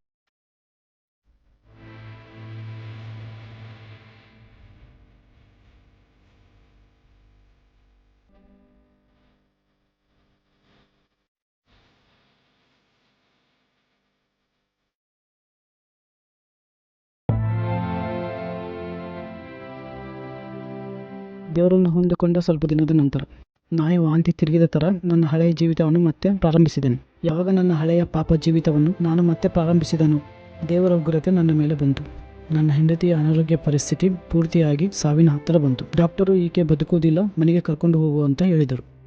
ಹೊಂದಿಕೊಂಡ ಸ್ವಲ್ಪ ದಿನದ ನಂತರ ನಾಯಿ ವಾಂತಿ ತಿರುಗಿದ ಥರ ನನ್ನ ಹಳೆಯ ಜೀವಿತವನ್ನು ಮತ್ತೆ ಪ್ರಾರಂಭಿಸಿದೆನು. ಯಾವಾಗ ನನ್ನ ಹಳೆಯ ಪಾಪ ಜೀವಿತವನ್ನು ನಾನು ಮತ್ತೆ ಪ್ರಾರಂಭಿಸಿದನು ದೇವರ ಉಗ್ರತೆ ನನ್ನ ಮೇಲೆ ಬಂತು. ನನ್ನ ಹೆಂಡತಿಯ ಅನಾರೋಗ್ಯ ಪರಿಸ್ಥಿತಿ ಪೂರ್ತಿಯಾಗಿ ಸಾವಿನ ಹತ್ತಿರ ಬಂತು. ಡಾಕ್ಟರು ಈಕೆ ಬದುಕುವುದಿಲ್ಲ, ಮನೆಗೆ ಕರ್ಕೊಂಡು ಹೋಗುವಂತ ಹೇಳಿದರು.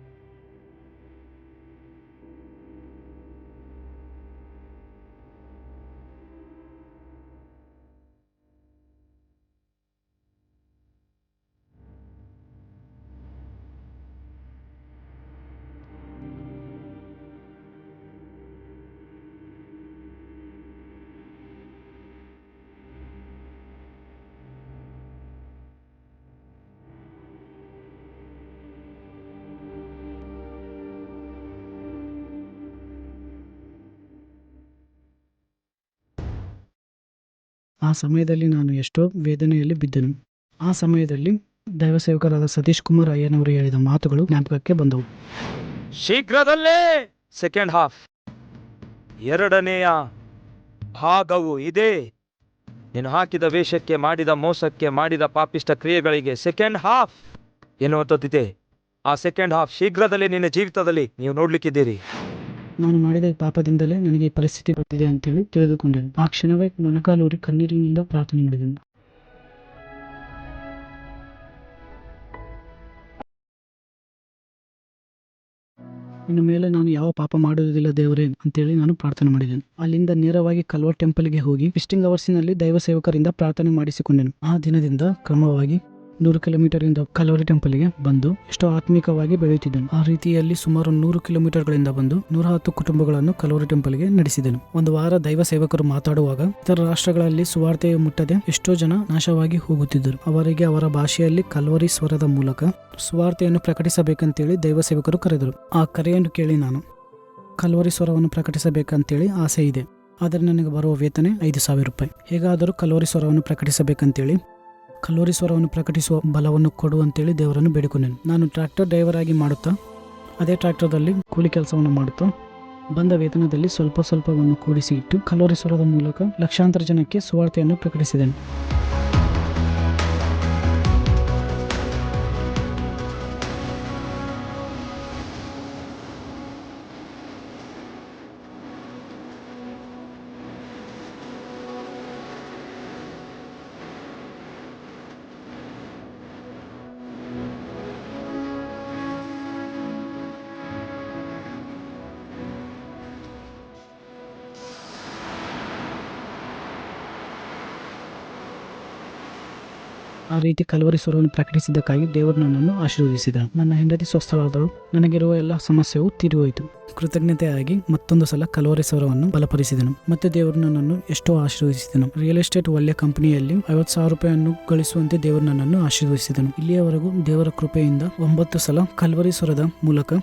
ಆ ಸಮಯದಲ್ಲಿ ನಾನು ಎಷ್ಟೋ ವೇದನೆಯಲ್ಲಿ ಬಿದ್ದೆನು. ಆ ಸಮಯದಲ್ಲಿ ದೈವ ಸೇವಕರಾದ ಸತೀಶ್ ಕುಮಾರ್ ಅಯ್ಯನವರು ಹೇಳಿದ ಮಾತುಗಳು ಜ್ಞಾಪಕಕ್ಕೆ ಬಂದವು. ಶೀಘ್ರದಲ್ಲೇ ಸೆಕೆಂಡ್ ಹಾಫ್ ಎರಡನೆಯ ಭಾಗವು ಇದೆ. ನೀನು ಹಾಕಿದ ವೇಷಕ್ಕೆ, ಮಾಡಿದ ಮೋಸಕ್ಕೆ, ಮಾಡಿದ ಪಾಪಿಷ್ಟ ಕ್ರಿಯೆಗಳಿಗೆ ಸೆಕೆಂಡ್ ಹಾಫ್ ಎನ್ನುವಂಥದ್ದಿದೆ. ಆ ಸೆಕೆಂಡ್ ಹಾಫ್ ಶೀಘ್ರದಲ್ಲೇ ನಿನ್ನ ಜೀವಿತದಲ್ಲಿ ನೀವು ನೋಡ್ಲಿಕ್ಕಿದ್ದೀರಿ. ನಾನು ಮಾಡಿದ ಪಾಪದಿಂದಲೇ ನನಗೆ ಈ ಪರಿಸ್ಥಿತಿ ಬಂದಿದೆ ಅಂತೇಳಿ ತಿಳಿದುಕೊಂಡೆನು. ಆ ಕ್ಷಣವೇ ಮೊಣಕಾಲೂರಿ ಕಣ್ಣೀರಿನಿಂದ ಪ್ರಾರ್ಥನೆ ಮಾಡಿದೆನು. ಇನ್ನು ಮೇಲೆ ನಾನು ಯಾವ ಪಾಪ ಮಾಡುವುದಿಲ್ಲ ದೇವರೇ ಅಂತೇಳಿ ನಾನು ಪ್ರಾರ್ಥನೆ ಮಾಡಿದೆನು. ಅಲ್ಲಿಂದ ನೇರವಾಗಿ ಕಲ್ವರ್ ಟೆಂಪಲ್ಗೆ ಹೋಗಿ ವಿಸ್ಟಿಂಗ್ ಅವರ್ಸಿನಲ್ಲಿ ದೈವ ಸೇವಕರಿಂದ ಪ್ರಾರ್ಥನೆ ಮಾಡಿಸಿಕೊಂಡೆನು. ಆ ದಿನದಿಂದ ಕ್ರಮವಾಗಿ ನೂರು ಕಿಲೋಮೀಟರ್ ಇಂದ ಕಲವರಿ ಟೆಂಪಲ್ಗೆ ಬಂದು ಎಷ್ಟೋ ಆತ್ಮಿಕವಾಗಿ ಬೆಳೆಯುತ್ತಿದ್ದನು. ಆ ರೀತಿಯಲ್ಲಿ ಸುಮಾರು ನೂರು ಕಿಲೋಮೀಟರ್ಗಳಿಂದ ಬಂದು ನೂರ ಹತ್ತು ಕುಟುಂಬಗಳನ್ನು ಕಲವರಿ ಟೆಂಪಲ್ಗೆ ನಡೆಸಿದನು. ಒಂದು ವಾರ ದೈವ ಸೇವಕರು ಮಾತಾಡುವಾಗ ಇತರ ರಾಷ್ಟ್ರಗಳಲ್ಲಿ ಸುವಾರ್ತೆ ಮುಟ್ಟದೆ ಎಷ್ಟೋ ಜನ ನಾಶವಾಗಿ ಹೋಗುತ್ತಿದ್ದರು. ಅವರಿಗೆ ಅವರ ಭಾಷೆಯಲ್ಲಿ ಕಲ್ವರಿ ಸ್ವರದ ಮೂಲಕ ಸುವಾರ್ತೆಯನ್ನು ಪ್ರಕಟಿಸಬೇಕಂತೇಳಿ ದೈವ ಸೇವಕರು ಕರೆದರು. ಆ ಕರೆಯನ್ನು ಕೇಳಿ ನಾನು ಕಲ್ವರಿ ಸ್ವರವನ್ನು ಪ್ರಕಟಿಸಬೇಕಂತೇಳಿ ಆಸೆ ಇದೆ ಆದರೆ ನನಗೆ ಬರುವ ವೇತನೆ ಐದು ಸಾವಿರ ರೂಪಾಯಿ. ಹೇಗಾದರೂ ಕಲ್ವರಿ ಸ್ವರವನ್ನು ಪ್ರಕಟಿಸಬೇಕಂತೇಳಿ ಕಲ್ಲೂರಿ ಸ್ವರವನ್ನು ಪ್ರಕಟಿಸುವ ಬಲವನ್ನು ಕೊಡು ಅಂತೇಳಿ ದೇವರನ್ನು ಬೇಡಿಕೊಂಡೆನು. ನಾನು ಟ್ರ್ಯಾಕ್ಟರ್ ಡ್ರೈವರ್ ಆಗಿ ಮಾಡುತ್ತಾ, ಅದೇ ಟ್ರ್ಯಾಕ್ಟರ್ದಲ್ಲಿ ಕೂಲಿ ಕೆಲಸವನ್ನು ಮಾಡುತ್ತಾ, ಬಂದ ವೇತನದಲ್ಲಿ ಸ್ವಲ್ಪ ಸ್ವಲ್ಪವನ್ನು ಕೂಡಿಸಿ ಇಟ್ಟು ಕಲ್ಲೂರಿ ಸ್ವರದ ಮೂಲಕ ಲಕ್ಷಾಂತರ ಜನಕ್ಕೆ ಸುವಾರ್ತೆಯನ್ನು ಪ್ರಕಟಿಸಿದೆನು. ರೀತಿ ಕಲವರಿ ಸ್ವರವನ್ನು ಪ್ರಕಟಿಸಿದ್ದಕ್ಕಾಗಿ ದೇವರು ನನ್ನನ್ನು ಆಶೀರ್ವದಿಸಿದ. ನನ್ನ ಹೆಂಡತಿ ಸ್ವಸ್ಥವಾದರು ನನಗಿರುವ ಎಲ್ಲ ಸಮಸ್ಯೆಯು ತೀರಿಹೋಯಿತು. ಕೃತಜ್ಞತೆಯಾಗಿ ಮತ್ತೊಂದು ಸಲ ಕಲವರಿ ಸ್ವರವನ್ನು ಬಲಪಡಿಸಿದನು. ಮತ್ತೆ ದೇವರು ನನ್ನನ್ನು ಎಷ್ಟೋ ಆಶೀರ್ವದಿಸಿದನು. ರಿಯಲ್ ಎಸ್ಟೇಟ್ ಒಳ್ಳೆಯ ಕಂಪನಿಯಲ್ಲಿ ಐವತ್ತು ಸಾವಿರ ರೂಪಾಯಿಯನ್ನು ಗಳಿಸುವಂತೆ ದೇವರು ನನ್ನನ್ನು ಆಶೀರ್ವದಿಸಿದನು. ಇಲ್ಲಿಯವರೆಗೂ ದೇವರ ಕೃಪೆಯಿಂದ ಒಂಬತ್ತು ಸಲ ಕಲ್ವರಿ ಸ್ವರದ ಮೂಲಕ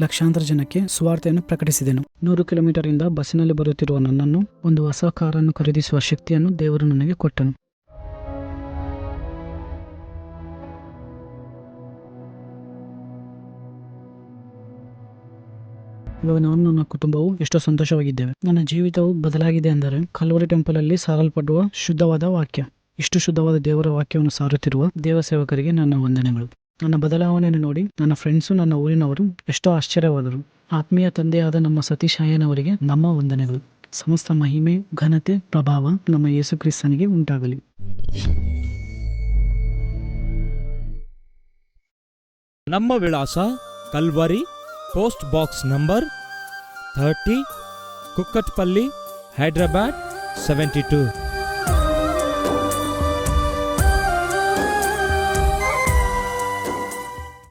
ಲಕ್ಷಾಂತರ ಜನಕ್ಕೆ ಸುವಾರ್ತೆಯನ್ನು ಪ್ರಕಟಿಸಿದೆನು. ನೂರು ಕಿಲೋಮೀಟರ್ ಇಂದ ಬಸ್ಸಿನಲ್ಲಿ ಬರುತ್ತಿರುವ ನನ್ನನ್ನು ಒಂದು ಹೊಸ ಕಾರನ್ನು ಖರೀದಿಸುವ ಶಕ್ತಿಯನ್ನು ದೇವರು ನನಗೆ ಕೊಟ್ಟನು. ಇವಾಗ ನಾನು ನನ್ನ ಕುಟುಂಬವು ಎಷ್ಟೋ ಸಂತೋಷವಾಗಿದ್ದೇವೆ. ನನ್ನ ಜೀವಿತವು ಬದಲಾಗಿದೆ ಅಂದರೆ ಕಲ್ವರಿ ಟೆಂಪಲ್ ಅಲ್ಲಿ ಸಾರಲ್ಪಡುವ ಶುದ್ಧವಾದ ವಾಕ್ಯ. ಇಷ್ಟು ಶುದ್ಧವಾದ ದೇವರ ವಾಕ್ಯವನ್ನು ಸಾರುತ್ತಿರುವ ದೇವ ಸೇವಕರಿಗೆ ನನ್ನ ವಂದನೆಗಳು. ನನ್ನ ಬದಲಾವಣೆಯನ್ನು ನೋಡಿ ನನ್ನ ಫ್ರೆಂಡ್ಸು ನನ್ನ ಊರಿನವರು ಎಷ್ಟೋ ಆಶ್ಚರ್ಯವಾದರು. ಆತ್ಮೀಯ ತಂದೆಯಾದ ನಮ್ಮ ಸತೀಶ್ ಅಯ್ಯನವರಿಗೆ ನಮ್ಮ ವಂದನೆಗಳು. ಸಮಸ್ತ ಮಹಿಮೆ, ಘನತೆ, ಪ್ರಭಾವ ನಮ್ಮ ಯೇಸು ಕ್ರಿಸ್ತನಿಗೆ ಉಂಟಾಗಲಿ. ನಮ್ಮ ವಿಳಾಸ Calvary post box number thirty Kukatpally Hyderabad seventy two